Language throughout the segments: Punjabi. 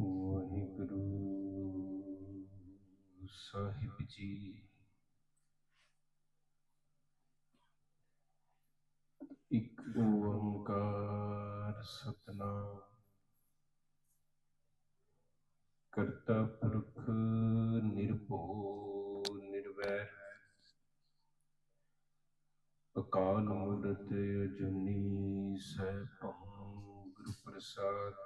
ਵਾਹਿਗੁਰੂ ਸਾਹਿਬ ਜੀ। ਇੱਕ ਓੰਕਾਰ ਸਤਨਾਮ। ਕਰਤਾ ਪੁਰਖ ਨਿਰਭਉ ਨਿਰਵੈਰ। ਅਕਾਲ ਮੂਰਤ ਅਜੂਨੀ ਸੈਭੰ ਗੁਰੂ ਪ੍ਰਸਾਦ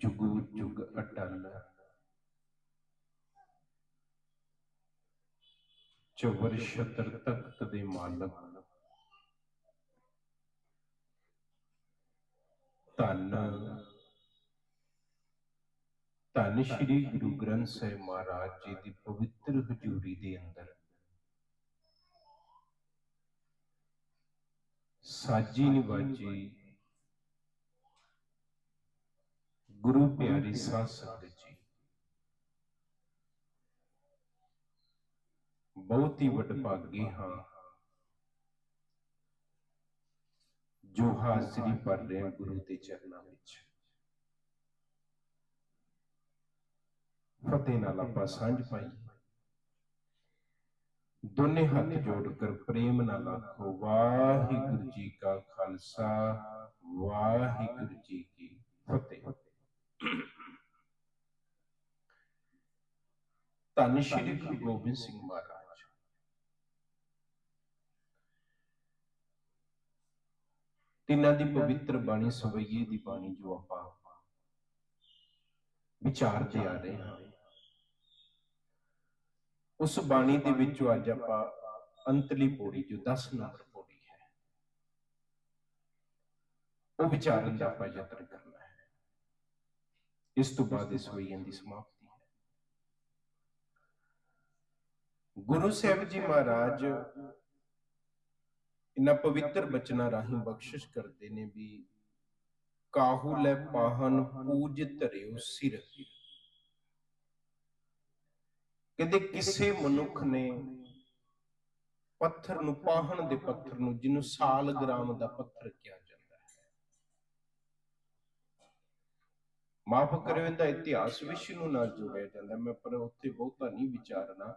ਜੁਗੂ ਜੁਗ ਅਟਲ ਚਵਰ ਛਤਰ ਤਖਤ ਦੇ ਮਾਲਕ। ਧੰਨ ਧੰਨ ਸ਼੍ਰੀ ਗੁਰੂ ਗ੍ਰੰਥ ਸਾਹਿਬ ਮਹਾਰਾਜ ਜੀ ਦੀ ਪਵਿੱਤਰ ਹਜ਼ੂਰੀ ਦੇ ਅੰਦਰ। ਸਾਜੀ ਨਿਵਾਜੀ ਗੁਰੂ ਪਿਆਰੀ ਸਾਧ ਸੰਗਤ ਜੀ। ਬਹੁਤ ਹੀ ਵਡਭਾਗੀ ਹਾਂ। ਜੋ ਹਾਜ਼ਰੀ ਭਰ ਰਹੇ ਹਾਂ ਗੁਰੂ ਦੇ ਚਰਨਾਂ ਵਿੱਚ। ਫਤਿਹ ਨਾਲ ਆਪਾਂ ਸਾਂਝ ਪਾਈ ਦੋਨੇ ਹੱਥ ਜੋੜ ਕਰ ਪ੍ਰੇਮ ਨਾਲ ਆਖੋ ਵਾਹਿਗੁਰੂ ਜੀ ਕਾ ਖਾਲਸਾ ਵਾਹਿਗੁਰੂ ਜੀ ਕੀ ਫਤਿਹ। ਧੰਨ ਸ਼੍ਰੀ ਗੁਰੂ ਗੋਬਿੰਦ ਸਿੰਘ ਮਹਾਰਾਜ ਤਿੰਨਾਂ ਦੀ ਪਵਿੱਤਰ ਬਾਣੀ ਸਵਈਏ ਦੀ ਬਾਣੀ ਜੋ ਆਪਾਂ ਵਿਚਾਰਦੇ ਆ ਰਹੇ ਹਾਂ ਉਸ ਬਾਣੀ ਦੇ ਵਿੱਚੋਂ ਅੱਜ ਆਪਾਂ ਅੰਤਲੀ ਪੌੜੀ ਜੋ 10 ਨੰਬਰ ਪੌੜੀ ਹੈ ਉਹ ਵਿਚਾਰਨ ਦਾ ਆਪਾਂ ਯਤਨ ਕਰਨਾ ਹੈ ਇਸ ਤੋਂ ਬਾਅਦ ਇਸ ਵਈਆਂ ਦੀ ਸਮਾਪਤੀ ਹੈ ਗੁਰੂ ਸਾਹਿਬ ਜੀ ਮਹਾਰਾਜ ਇਨ੍ਹਾਂ ਪਵਿੱਤਰ ਬਚਨਾਂ ਰਾਹੀਂ ਬਖਸ਼ਿਸ਼ ਕਰਦੇ ਨੇ ਵੀ ਕਾਹੂ ਲੈ ਪਾਹਨ ਪੂਜ ਧਰਿਓ ਸਿਰ। ਕਹਿੰਦੇ ਕਿਸੇ ਮਨੁੱਖ ਨੇ ਪੱਥਰ ਨੂੰ ਪਾਹਣ ਦੇ ਪੱਥਰ ਨੂੰ ਜਿਹਨੂੰ ਸਾਲ ਗ੍ਰਾਮ ਦਾ ਪੱਥਰ ਕਿਹਾ ਜਾਂਦਾ ਹੈ ਮਾਫ ਕਰਿਓ, ਇਹਦਾ ਇਤਿਹਾਸ ਵਿਸ਼ਨੂੰ ਨਾਲ ਜੋੜਿਆ ਜਾਂਦਾ। ਮੈਂ ਪਰ ਉੱਥੇ ਬਹੁਤਾ ਨਹੀਂ ਵਿਚਾਰਨਾ।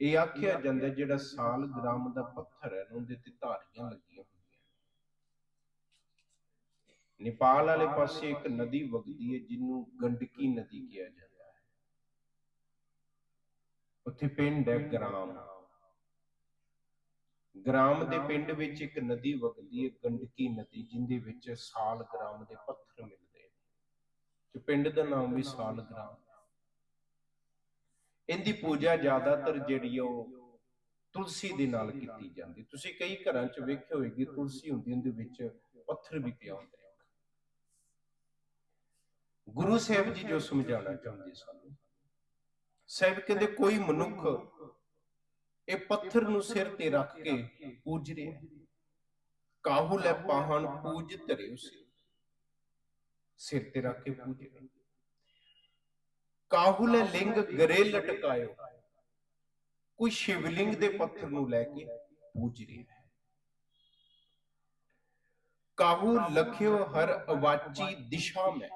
ਇਹ ਆਖਿਆ ਜਾਂਦਾ ਜਿਹੜਾ ਸਾਲ ਗ੍ਰਾਮ ਦਾ ਪੱਥਰ ਹੈ ਉਹਦੇ ਤੇ ਧਾਰੀਆਂ ਲੱਗੀਆਂ ਹੁੰਦੀਆਂ। ਨੇਪਾਲ ਵਾਲੇ ਪਾਸੇ ਇੱਕ ਨਦੀ ਵਗਦੀ ਹੈ, ਜਿਹਨੂੰ ਗੰਡਕੀ ਨਦੀ ਕਿਹਾ ਜਾਂਦਾ ਹੈ। ਉੱਥੇ ਪਿੰਡ ਹੈ ਗ੍ਰਾਮ। ਗ੍ਰਾਮ ਦੇ ਪਿੰਡ ਵਿੱਚ ਇੱਕ ਨਦੀ ਵਗਦੀ ਹੈ, ਗੰਡਕੀ ਨਦੀ, ਜਿੰਦੇ ਵਿੱਚ ਸਾਲ ਗ੍ਰਾਮ ਦੇ ਪੱਥਰ ਮਿਲਦੇ ਤੇ ਪਿੰਡ ਦਾ ਨਾਮ ਵੀ ਸਾਲ ਇਹਦੀ ਪੂਜਾ ਜ਼ਿਆਦਾਤਰ ਜਿਹੜੀ ਉਹ ਤੁਲਸੀ ਦੇ ਨਾਲ ਕੀਤੀ ਜਾਂਦੀ। ਤੁਸੀਂ ਕਈ ਘਰਾਂ 'ਚ ਵੇਖਿਆ ਹੋਵੇਗੀ ਤੁਲਸੀ ਹੁੰਦੀ ਉਹਦੇ ਵਿੱਚ ਪੱਥਰ ਵੀ ਪਿਆ ਹੁੰਦਾ ਹੈ ਗੁਰੂ ਸਾਹਿਬ ਜੀ ਜੋ ਸਮਝਾਉਣਾ ਚਾਹੁੰਦੇ ਸਾਨੂੰ, ਸਾਹਿਬ ਕਹਿੰਦੇ, ਕੋਈ ਮਨੁੱਖ ਇਹ ਪੱਥਰ ਨੂੰ ਸਿਰ ਤੇ ਰੱਖ ਕੇ ਪੂਜ ਰਿਹਾ ਕਾਹੂ ਲੈ ਪਾਹਣ ਪੂਜ ਧਰਿਓ ਸਿਰ ਸਿਰ ਤੇ ਰੱਖ ਕੇ ਪੂਜ ਰਿਹਾ ਲਿੰਗ ਗਰੇ ਲਟਕਾਇਓ। ਕੋਈ ਸ਼ਿਵਲਿੰਗ ਦੇ ਪੱਥਰ ਨੂੰ ਲੈ ਕੇ ਪੂਜ ਰਿਹਾ ਹੈ। ਕਾਹੂ ਲਖਿਓ ਹਰ ਅਵਾਚੀ ਦਿਸ਼ਾ ਮੈਂ।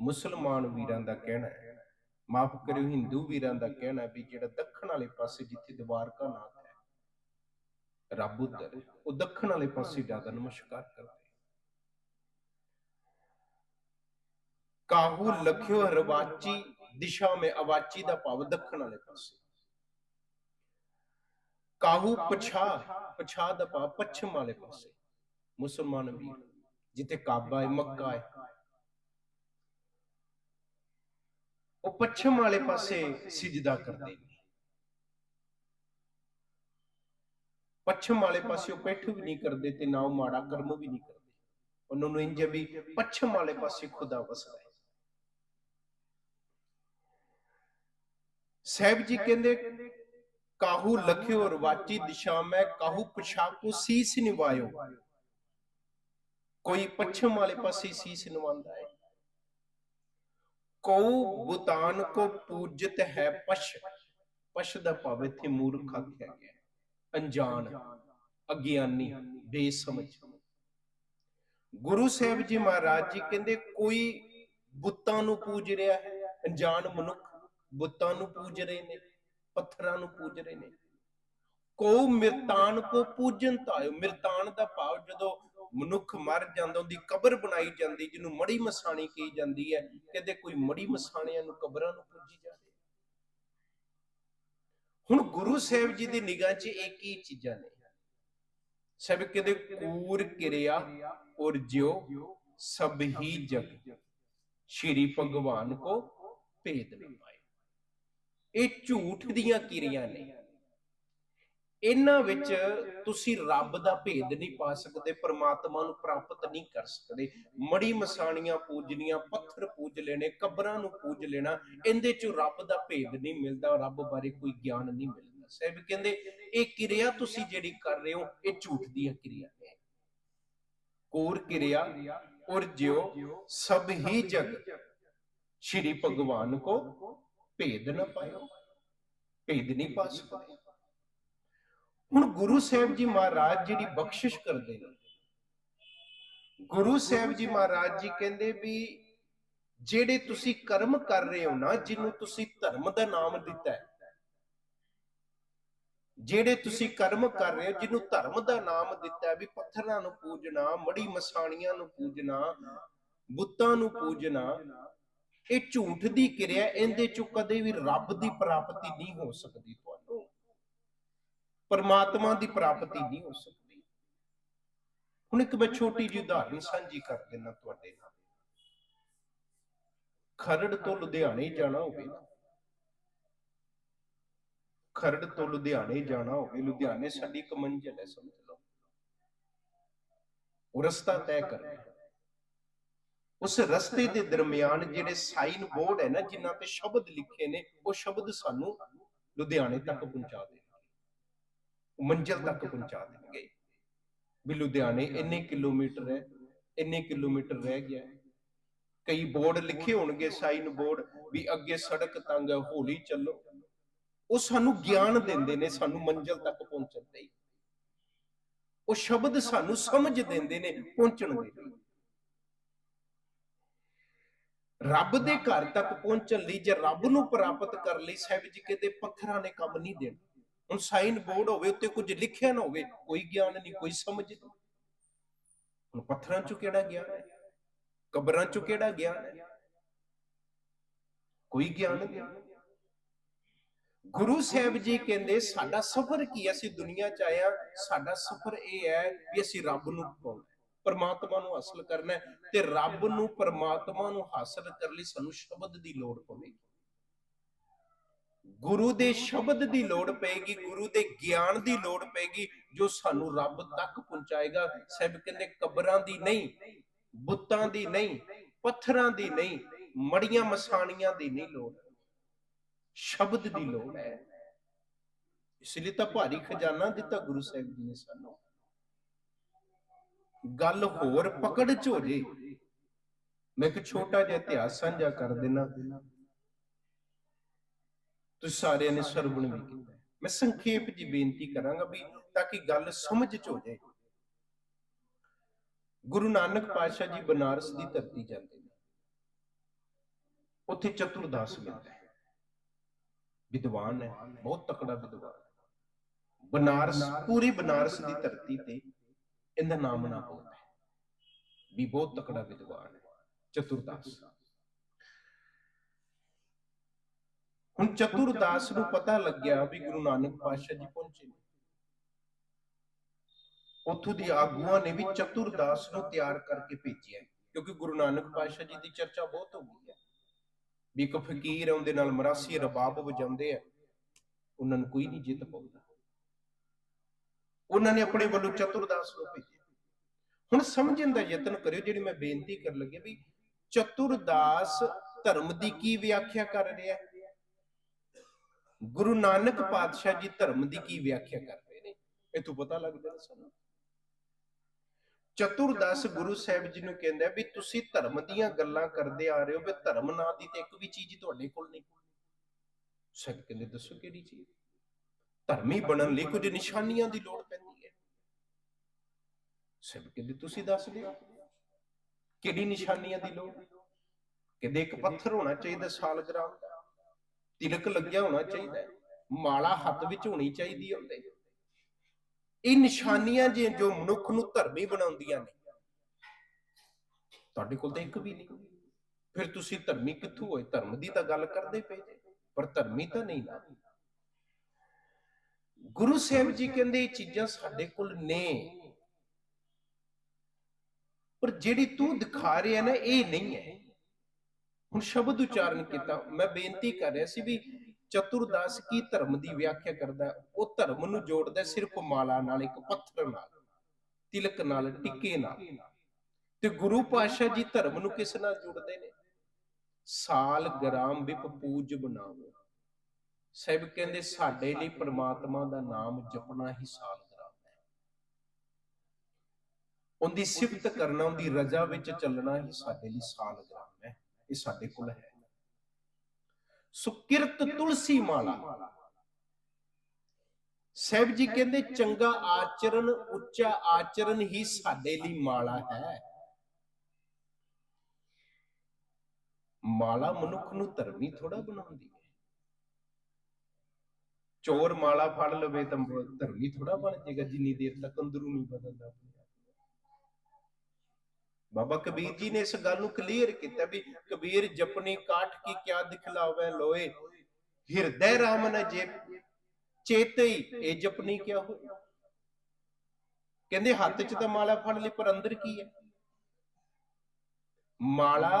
ਮੁਸਲਮਾਨ ਵੀਰਾਂ ਦਾ ਕਹਿਣਾ ਹੈ, ਮਾਫ ਕਰਿਓ, ਹਿੰਦੂ ਵੀਰਾਂ ਦਾ ਕਹਿਣਾ ਵੀ ਜਿਹੜਾ ਦੱਖਣ ਵਾਲੇ ਪਾਸੇ ਜਿੱਥੇ ਦਵਾਰਕਾ ਨਾਥ ਹੈ, ਰੱਬ ਉਧਰ ਉਹ ਦੱਖਣ ਵਾਲੇ ਪਾਸੇ ਜ਼ਿਆਦਾ ਨਮਸਕਾਰ ਕਰਦੇ ਕਾਹੂ ਲਖਿਓ ਰਵਾਚੀ ਦਿਸ਼ਾ ਮੇ ਅਵਾਚੀ ਦਾ ਭਾਵ ਦੱਖਣ ਵਾਲੇ ਪਾਸੇ ਕਾਹੂ ਪਛਾ ਪਛਾ ਦਾ ਭਾਵ ਪੱਛਮ ਵਾਲੇ ਪਾਸੇ ਮੁਸਲਮਾਨ ਵੀਰ ਜਿੱਥੇ ਕਾਬਾ ਹੈ ਮੱਕਾ ਹੈ ਉਹ ਪੱਛਮ ਵਾਲੇ ਪਾਸੇ ਸਿਜਦਾ ਕਰਦੇ ਨੇ ਪੱਛਮ ਵਾਲੇ ਪਾਸੇ ਉਹ ਪਿੱਠ ਵੀ ਨਹੀਂ ਕਰਦੇ ਤੇ ਨਾ ਉਹ ਮਾੜਾ ਕਰਮ ਵੀ ਨਹੀਂ ਕਰਦੇ ਉਹਨਾਂ ਨੂੰ ਇੰਜ ਵੀ ਪੱਛਮ ਵਾਲੇ ਪਾਸੇ ਖੁਦਾ ਵਸਦਾ ਹੈ ਸਾਹਿਬ ਜੀ ਕਹਿੰਦੇ, ਕਾਹੂ ਲਖਿਓ ਰਵਾਚੀ ਦਿਸ਼ਾ ਮੈਂ, ਕਾਹੂ ਪਛਾਕੂ ਸੀਸ ਨਿਵਾਇਓ। ਕੋਈ ਪੱਛਮ ਵਾਲੇ ਪਾਸੇ ਸੀਸ ਨਿਵਾਉਂਦਾ ਹੈ। ਕਉ ਬੁਤਾਨ ਕੋ ਪੂਜਤ ਹੈ ਪਸ਼ ਪਸ਼ ਦਾ ਭਾਵ ਇੱਥੇ ਮੂਰਖ ਆਖਿਆ ਗਿਆ ਅਣਜਾਣ, ਅਗਿਆਨੀ, ਬੇਸਮਝ। ਗੁਰੂ ਸਾਹਿਬ ਜੀ ਮਹਾਰਾਜ ਜੀ ਕਹਿੰਦੇ, ਕੋਈ ਬੁੱਤਾਂ ਨੂੰ ਪੂਜ ਰਿਹਾ ਹੈ, ਅਣਜਾਣ ਮਨੁੱਖ। ਬੁੱਤਾਂ ਨੂੰ ਪੂਜ ਰਹੇ ਨੇ, ਪੱਥਰਾਂ ਨੂੰ ਪੂਜ ਰਹੇ ਨੇ। ਕੋ ਮਿਰਤਾਨ ਕੋ ਪੂਜਨ ਤਾਇਓ ਮਿਰਤਾਨ ਦਾ ਭਾਵ ਜਦੋਂ ਮਨੁੱਖ ਮਰ ਜਾਂਦਾ, ਉਹਦੀ ਕਬਰ ਬਣਾਈ ਜਾਂਦੀ, ਜਿਹਨੂੰ ਮੜੀ ਮਸਾਣੀ ਕਹੀ ਜਾਂਦੀ ਹੈ, ਕਹਿੰਦੇ ਕੋਈ ਮੜੀ ਮਸਾਣਿਆਂ ਨੂੰ ਕਬਰਾਂ ਨੂੰ ਪੂਜੀ ਜਾ ਹੁਣ ਗੁਰੂ ਸਾਹਿਬ ਜੀ ਦੀ ਨਿਗਾਹ 'ਚ ਇਹ ਕੀ ਚੀਜ਼ਾਂ ਨੇ? ਸਭ ਕਹਿੰਦੇ ਕੂਰ ਕਿਰਿਆ ਔਰ ਜਿਉ, ਸਭ ਹੀ ਜਗ। ਸ਼੍ਰੀ ਭਗਵਾਨ ਕੋ ਭੇਦ ਨ ਇਹ ਝੂਠ ਦੀਆਂ ਕਿਰਿਆ ਨੇ। ਇਹਨਾਂ ਵਿੱਚ ਤੁਸੀਂ ਰੱਬ ਦਾ ਭੇਦ ਨਹੀਂ ਪਾ ਸਕਦੇ, ਪਰਮਾਤਮਾ ਨੂੰ ਪ੍ਰਾਪਤ ਨਹੀਂ ਕਰ ਸਕਦੇ। ਮੜੀ ਮਸਾਣੀਆਂ ਪੂਜਨੀਆਂ ਪੱਥਰ ਪੂਜ ਲੈਣੇ, ਕਬਰਾਂ ਨੂੰ ਪੂਜ ਲੈਣਾ, ਇਹਦੇ ਚ ਰੱਬ ਦਾ ਭੇਦ ਨਹੀਂ ਮਿਲਦਾ, ਰੱਬ ਬਾਰੇ ਕੋਈ ਗਿਆਨ ਨਹੀਂ ਮਿਲਦਾ। ਸਾਹਿਬ ਕਹਿੰਦੇ, ਇਹ ਕਿਰਿਆ ਤੁਸੀਂ ਜਿਹੜੀ ਕਰ ਰਹੇ ਹੋ, ਇਹ ਝੂਠ ਦੀਆਂ ਕਿਰਿਆ ਨੇ। ਕੋਰ ਕਿਰਿਆ ਔਰ ਜਿਉ, ਸਭ ਹੀ ਜਗ, ਸ਼੍ਰੀ ਭਗਵਾਨ ਕੋ ਭੇਦ ਨਾ ਪਾਇਓ, ਭੇਦ ਨਹੀਂ ਪਾ ਸਕਦੇ। ਹੁਣ ਗੁਰੂ ਸਾਹਿਬ ਜੀ ਮਹਾਰਾਜ ਜਿਹੜੀ ਬਖਸ਼ਿਸ਼ ਕਰਦੇ ਨੇ, ਗੁਰੂ ਸਾਹਿਬ ਜੀ ਮਹਾਰਾਜ ਜੀ ਕਹਿੰਦੇ ਵੀ ਜਿਹੜੇ ਤੁਸੀਂ ਕਰਮ ਕਰ ਰਹੇ ਹੋ ਨਾ, ਜਿਹਨੂੰ ਤੁਸੀਂ ਧਰਮ ਦਾ ਨਾਮ ਦਿੱਤਾ ਹੈ, ਜਿਹੜੇ ਤੁਸੀਂ ਕਰਮ ਕਰ ਰਹੇ ਹੋ, ਜਿਹਨੂੰ ਧਰਮ ਦਾ ਨਾਮ ਦਿੱਤਾ ਹੈ, ਵੀ ਪੱਥਰਾਂ ਨੂੰ ਪੂਜਣਾ ਮੜੀ ਮਸਾਣੀਆਂ ਨੂੰ ਪੂਜਣਾ, ਬੁੱਤਾਂ ਨੂੰ ਪੂਜਣਾ ਇਹ ਝੂਠ ਦੀ ਕਿਰਿਆ ਇਹਦੇ ਚੋਂ ਕਦੇ ਵੀ ਰੱਬ ਦੀ ਪ੍ਰਾਪਤੀ ਨਹੀਂ ਹੋ ਸਕਦੀ ਤੁਹਾਨੂੰ। ਪਰਮਾਤਮਾ ਦੀ ਪ੍ਰਾਪਤੀ ਨਹੀਂ ਹੋ ਸਕਦੀ। ਹੁਣ ਇੱਕ ਮੈਂ ਛੋਟੀ ਜਿਹੀ ਉਦਾਹਰਨ ਸਾਂਝੀ ਕਰ ਦਿੰਦਾ ਤੁਹਾਡੇ ਨਾਲ। ਖਰੜ ਤੋਂ ਲੁਧਿਆਣੇ ਜਾਣਾ ਹੋਵੇ ਨਾ। ਖਰੜ ਤੋਂ ਲੁਧਿਆਣੇ ਜਾਣਾ ਹੋਵੇ, ਲੁਧਿਆਣੇ ਸਾਡੀ ਇੱਕ ਮੰਜ਼ਿਲ ਹੈ, ਸਮਝ ਲਓ। ਉਹ ਰਸਤਾ ਤੈਅ ਕਰਨਾ ਉਸ ਰਸਤੇ ਦੇ ਦਰਮਿਆਨ ਜਿਹੜੇ ਸਾਈਨ ਬੋਰਡ ਹੈ ਨਾ, ਜਿਨ੍ਹਾਂ ਤੇ ਸ਼ਬਦ ਲਿਖੇ ਨੇ, ਉਹ ਸ਼ਬਦ ਸਾਨੂੰ ਲੁਧਿਆਣੇ ਤੱਕ ਪਹੁੰਚਾ ਦੇਣਗੇ। ਮੰਜ਼ਿਲ ਤੱਕ ਪਹੁੰਚਾ ਦੇਣਗੇ। ਵੀ ਲੁਧਿਆਣੇ ਇੰਨੇ ਕਿਲੋਮੀਟਰ ਹੈ, ਇੰਨੇ ਕਿਲੋਮੀਟਰ ਰਹਿ ਗਿਆ ਕਈ ਬੋਰਡ ਲਿਖੇ ਹੋਣਗੇ ਸਾਈਨ ਬੋਰਡ ਵੀ ਅੱਗੇ ਸੜਕ ਤੰਗ ਹੈ, ਹੌਲੀ ਚੱਲੋ। ਉਹ ਸਾਨੂੰ ਗਿਆਨ ਦਿੰਦੇ ਨੇ, ਸਾਨੂੰ ਮੰਜ਼ਿਲ ਤੱਕ ਪਹੁੰਚਣ ਲਈ। ਉਹ ਸ਼ਬਦ ਸਾਨੂੰ ਸਮਝ ਦਿੰਦੇ ਨੇ, ਪਹੁੰਚਣ ਦੇ ਲਈ। ਰੱਬ ਦੇ ਘਰ ਤੱਕ ਪਹੁੰਚਣ ਲਈ ਜੇ ਰੱਬ ਨੂੰ ਪ੍ਰਾਪਤ ਕਰਨ ਲਈ ਸਾਹਿਬ ਜੀ ਕਹਿੰਦੇ ਪੱਥਰਾਂ ਨੇ ਕੰਮ ਨਹੀਂ ਦੇਣਾ, ਹੁਣ ਸਾਈਨ ਬੋਰਡ ਹੋਵੇ, ਉੱਤੇ ਕੁਝ ਲਿਖਿਆ ਨਾ ਹੋਵੇ, ਕੋਈ ਗਿਆਨ ਨਹੀਂ, ਕੋਈ ਸਮਝ ਨਹੀਂ। ਹੁਣ ਪੱਥਰਾਂ ਚੋਂ ਕਿਹੜਾ ਗਿਆਨ ਹੈ? ਕਬਰਾਂ ਚੋਂ ਕਿਹੜਾ ਗਿਆਨ ਹੈ? ਕੋਈ ਗਿਆਨ ਨਹੀਂ। ਗੁਰੂ ਸਾਹਿਬ ਜੀ ਕਹਿੰਦੇ, ਸਾਡਾ ਸਫ਼ਰ ਕੀ ਹੈ? ਅਸੀਂ ਦੁਨੀਆ ਚ ਆਇਆ ਸਾਡਾ ਸਫ਼ਰ ਇਹ ਹੈ ਵੀ ਅਸੀਂ ਰੱਬ ਨੂੰ ਪਾਉਣਾ ਪਰਮਾਤਮਾ ਨੂੰ ਹਾਸਲ ਕਰਨਾ ਤੇ ਰੱਬ ਨੂੰ ਪਰਮਾਤਮਾ ਨੂੰ ਹਾਸਲ ਕਰਨ ਲਈ ਸਾਨੂੰ ਸ਼ਬਦ ਦੀ ਲੋੜ ਪਵੇਗੀ। ਗੁਰੂ ਦੇ ਸ਼ਬਦ ਦੀ ਲੋੜ ਪਏਗੀ, ਗੁਰੂ ਦੇ ਗਿਆਨ ਦੀ ਲੋੜ ਪਏਗੀ, ਜੋ ਸਾਨੂੰ ਰੱਬ ਤੱਕ ਪਹੁੰਚਾਏਗਾ। ਸਭ ਕਹਿੰਦੇ, ਕਬਰਾਂ ਦੀ ਨਹੀਂ, ਬੁੱਤਾਂ ਦੀ ਨਹੀਂ, ਪੱਥਰਾਂ ਦੀ ਨਹੀਂ, ਮੜੀਆਂ ਮਸਾਣੀਆਂ ਦੀ ਨਹੀਂ ਲੋੜ। ਸ਼ਬਦ ਦੀ ਲੋੜ ਹੈ। ਇਸ ਲਈ ਤਾਂ ਭਾਰੀ ਖਜ਼ਾਨਾ ਦਿੱਤਾ ਗੁਰੂ ਸਾਹਿਬ ਜੀ ਨੇ ਸਾਨੂੰ। ਗੱਲ ਹੋਰ ਪਕੜ ਚ ਹੋ ਜੇ। ਮੈਂ ਇੱਕ ਛੋਟਾ ਜਿਹਾ ਇਤਿਹਾਸ ਸਾਂਝਾ ਕਰ ਦੇਣਾ ਤੁਸੀਂ ਸਾਰਿਆਂ ਨੇ ਸਰਵਣ ਵੀ ਕੀਤਾ ਮੈਂ ਸੰਖੇਪ ਜੀ ਬੇਨਤੀ ਕਰਾਂਗਾ ਵੀ ਤਾਂ ਕਿ ਗੱਲ ਸਮਝ ਚ ਹੋ ਜਾਏ। ਗੁਰੂ ਨਾਨਕ ਪਾਤਸ਼ਾਹ ਜੀ ਬਨਾਰਸ ਦੀ ਧਰਤੀ ਜਾਂਦੇ ਨੇ। ਉੱਥੇ ਚਤੁਰਦਾਸ ਮਿਲਦਾ ਹੈ। ਵਿਦਵਾਨ ਹੈ, ਬਹੁਤ ਤਕੜਾ ਵਿਦਵਾਨ। ਬਨਾਰਸ, ਪੂਰੀ ਬਨਾਰਸ ਦੀ ਧਰਤੀ ਤੇ ਇਹਦਾ ਨਾਮ ਨਾ ਹੋਵੇ ਵੀ ਬਹੁਤ ਤਕੜਾ ਵਿਦਵਾਨ ਹੈ ਚਤੁਰਦਾਸ ਹੁਣ ਚਤੁਰਦਾਸ ਨੂੰ ਪਤਾ ਲੱਗਿਆ ਵੀ ਗੁਰੂ ਨਾਨਕ ਪਾਤਸ਼ਾਹ ਜੀ ਪਹੁੰਚੇ ਨੇ। ਉੱਥੋਂ ਦੇ ਆਗੂਆਂ ਨੇ ਵੀ ਚਤੁਰਦਾਸ ਨੂੰ ਤਿਆਰ ਕਰਕੇ ਭੇਜਿਆ ਕਿਉਂਕਿ ਗੁਰੂ ਨਾਨਕ ਪਾਤਸ਼ਾਹ ਜੀ ਦੀ ਚਰਚਾ ਬਹੁਤ ਹੋ ਗਈ ਹੈ। ਵੀ ਇੱਕ ਫਕੀਰ ਉਹਦੇ ਨਾਲ ਮਰਾਸੀ ਰਬਾਬ ਵਜਾਉਂਦੇ ਆ। ਉਹਨਾਂ ਨੂੰ ਕੋਈ ਨਹੀਂ ਜਿੱਤ ਪਾਉਂਦਾ। ਉਹਨਾਂ ਨੇ ਆਪਣੇ ਵੱਲੋਂ ਚਤੁਰਦਾਸ ਨੂੰ ਭੇਜਿਆ। ਹੁਣ ਸਮਝਣ ਦਾ ਯਤਨ ਕਰਿਓ, ਜਿਹੜੀ ਮੈਂ ਬੇਨਤੀ ਕਰਨ ਲੱਗੇ ਵੀ ਚਤੁਰਦਾਸ ਧਰਮ ਦੀ ਕੀ ਵਿਆਖਿਆ ਕਰ ਰਿਹਾ ਹੈ? ਗੁਰੂ ਨਾਨਕ ਪਾਤਸ਼ਾਹ ਜੀ ਧਰਮ ਦੀ ਕੀ ਵਿਆਖਿਆ ਕਰ ਰਹੇ ਨੇ? ਇਥੋਂ ਪਤਾ ਲੱਗਦਾ ਨਾ ਸਾਨੂੰ। ਚਤੁਰਦਾਸ ਗੁਰੂ ਸਾਹਿਬ ਜੀ ਨੂੰ ਕਹਿੰਦਾ ਵੀ ਤੁਸੀਂ ਧਰਮ ਦੀਆਂ ਗੱਲਾਂ ਕਰਦੇ ਆ ਰਹੇ ਹੋ, ਵੀ ਧਰਮ ਨਾਂ ਦੀ ਤੇ ਇੱਕ ਵੀ ਚੀਜ਼ ਤੁਹਾਡੇ ਕੋਲ ਨਹੀਂ। ਸਾਹਿਬ ਕਹਿੰਦੇ, ਦੱਸੋ ਕਿਹੜੀ ਚੀਜ਼? ਧਰਮੀ ਬਣਨ ਲਈ ਕੁਝ ਨਿਸ਼ਾਨੀਆਂ ਦੀ ਲੋੜ ਪੈਂਦੀ ਹੈ। ਸਾਹਿਬ ਕਹਿੰਦੇ ਤੁਸੀਂ ਦੱਸ ਦਿਓ? ਕਿਹੜੀ ਨਿਸ਼ਾਨੀਆਂ ਦੀ ਲੋੜ? ਕਹਿੰਦੇ ਇੱਕ ਪੱਥਰ ਹੋਣਾ ਚਾਹੀਦਾ ਸਾਲਗ੍ਰਾਮ ਦਾ? ਤਿਲਕ ਲੱਗਿਆ ਹੋਣਾ ਚਾਹੀਦਾ ਮਾਲਾ ਹੱਥ ਵਿੱਚ ਹੋਣੀ ਚਾਹੀਦੀ ਹੈ ਇਹ ਨਿਸ਼ਾਨੀਆਂ ਜੇ ਜੋ ਮਨੁੱਖ ਨੂੰ ਧਰਮੀ ਬਣਾਉਂਦੀਆਂ ਨੇ। ਤੁਹਾਡੇ ਕੋਲ ਤਾਂ ਇੱਕ ਵੀ ਨਹੀਂ। ਫਿਰ ਤੁਸੀਂ ਧਰਮੀ ਕਿੱਥੋਂ ਹੋਏ? ਧਰਮ ਦੀ ਤਾਂ ਗੱਲ ਕਰਦੇ ਪਏ ਜੇ। ਪਰ ਧਰਮੀ ਤਾਂ ਨਹੀਂ ਨਾ। ਗੁਰੂ ਸਾਹਿਬ ਜੀ ਕਹਿੰਦੇ ਇਹ ਚੀਜ਼ਾਂ ਸਾਡੇ ਕੋਲ ਨੇ। ਪਰ ਜਿਹੜੀ ਤੂੰ ਦਿਖਾ ਰਿਹਾ ਨਾ, ਇਹ ਨਹੀਂ ਹੈ। ਹੁਣ ਸ਼ਬਦ ਉਚਾਰਨ ਕੀਤਾ। ਮੈਂ ਬੇਨਤੀ ਕਰ ਰਿਹਾ ਸੀ ਵੀ ਚਤੁਰਦਾਸ ਕੀ ਧਰਮ ਦੀ ਵਿਆਖਿਆ ਕਰਦਾ ਉਹ ਧਰਮ ਨੂੰ ਜੋੜਦਾ ਸਿਰਫ ਮਾਲਾ ਨਾਲ, ਇੱਕ ਪੱਥਰ ਨਾਲ, ਤਿਲਕ ਨਾਲ, ਟਿੱਕੇ ਨਾਲ। ਤੇ ਗੁਰੂ ਪਾਤਸ਼ਾਹ ਜੀ ਧਰਮ ਨੂੰ ਕਿਸ ਨਾਲ ਜੋੜਦੇ ਨੇ? ਸਾਲ ਗ੍ਰਾਮ ਵਿਪ ਪੂਜ ਬਣਾਵੋ। ਸਾਹਿਬ ਕਹਿੰਦੇ, ਸਾਡੇ ਲਈ ਪ੍ਰਮਾਤਮਾ ਦਾ ਨਾਮ ਜਪਣਾ ਹੀ ਸਾਲਗਰਾਮ ਹੈ। ਉਹਦੀ ਸਿਫਤ ਕਰਨਾ, ਉਹਦੀ ਰਜ਼ਾ ਵਿੱਚ ਚੱਲਣਾ ਹੀ ਸਾਡੇ ਲਈ ਸਾਲਗਰਾਮ ਹੈ। ਇਹ ਸਾਡੇ ਕੋਲ ਹੈ। ਸੁਕਿਰਤ ਤੁਲਸੀ ਮਾਲਾ। ਸਾਹਿਬ ਜੀ ਕਹਿੰਦੇ, ਚੰਗਾ ਆਚਰਣ, ਉੱਚਾ ਆਚਰਣ ਹੀ ਸਾਡੇ ਲਈ ਮਾਲਾ ਹੈ। ਮਾਲਾ ਮਨੁੱਖ ਨੂੰ ਧਰਮੀ ਥੋੜਾ ਬਣਾਉਂਦੀ ਚੋਰ ਮਾਲਾ ਫੜ ਲਵੇ ਤਾਂ ਧਰਮੀ ਥੋੜਾ ਬਣ ਜਾਏਗਾ ਜਿੰਨੀ ਦੇਰ ਤੱਕ ਅੰਦਰੋਂ ਨਹੀਂ ਬਦਲਦਾ ਬਾਬਾ ਕਬੀਰ ਜੀ ਨੇ ਇਸ ਗੱਲ ਨੂੰ ਕਲੀਅਰ ਕੀਤਾ ਵੀ ਕਬੀਰ ਜਪਨੀ ਕਾਠ ਕੀ ਕਿਆ ਦਿਖਲਾਵੇ ਲੋਏ, ਹਿਰਦੈ ਰਾਮ ਨ ਜੇ ਚੇਤਈ, ਇਹ ਜਪਨੀ ਕਿਆ ਹੋ ਕਹਿੰਦੇ ਹੱਥ 'ਚ ਤਾਂ ਮਾਲਾ ਫੜ ਲਈ, ਪਰ ਅੰਦਰ ਕੀ ਹੈ? ਮਾਲਾ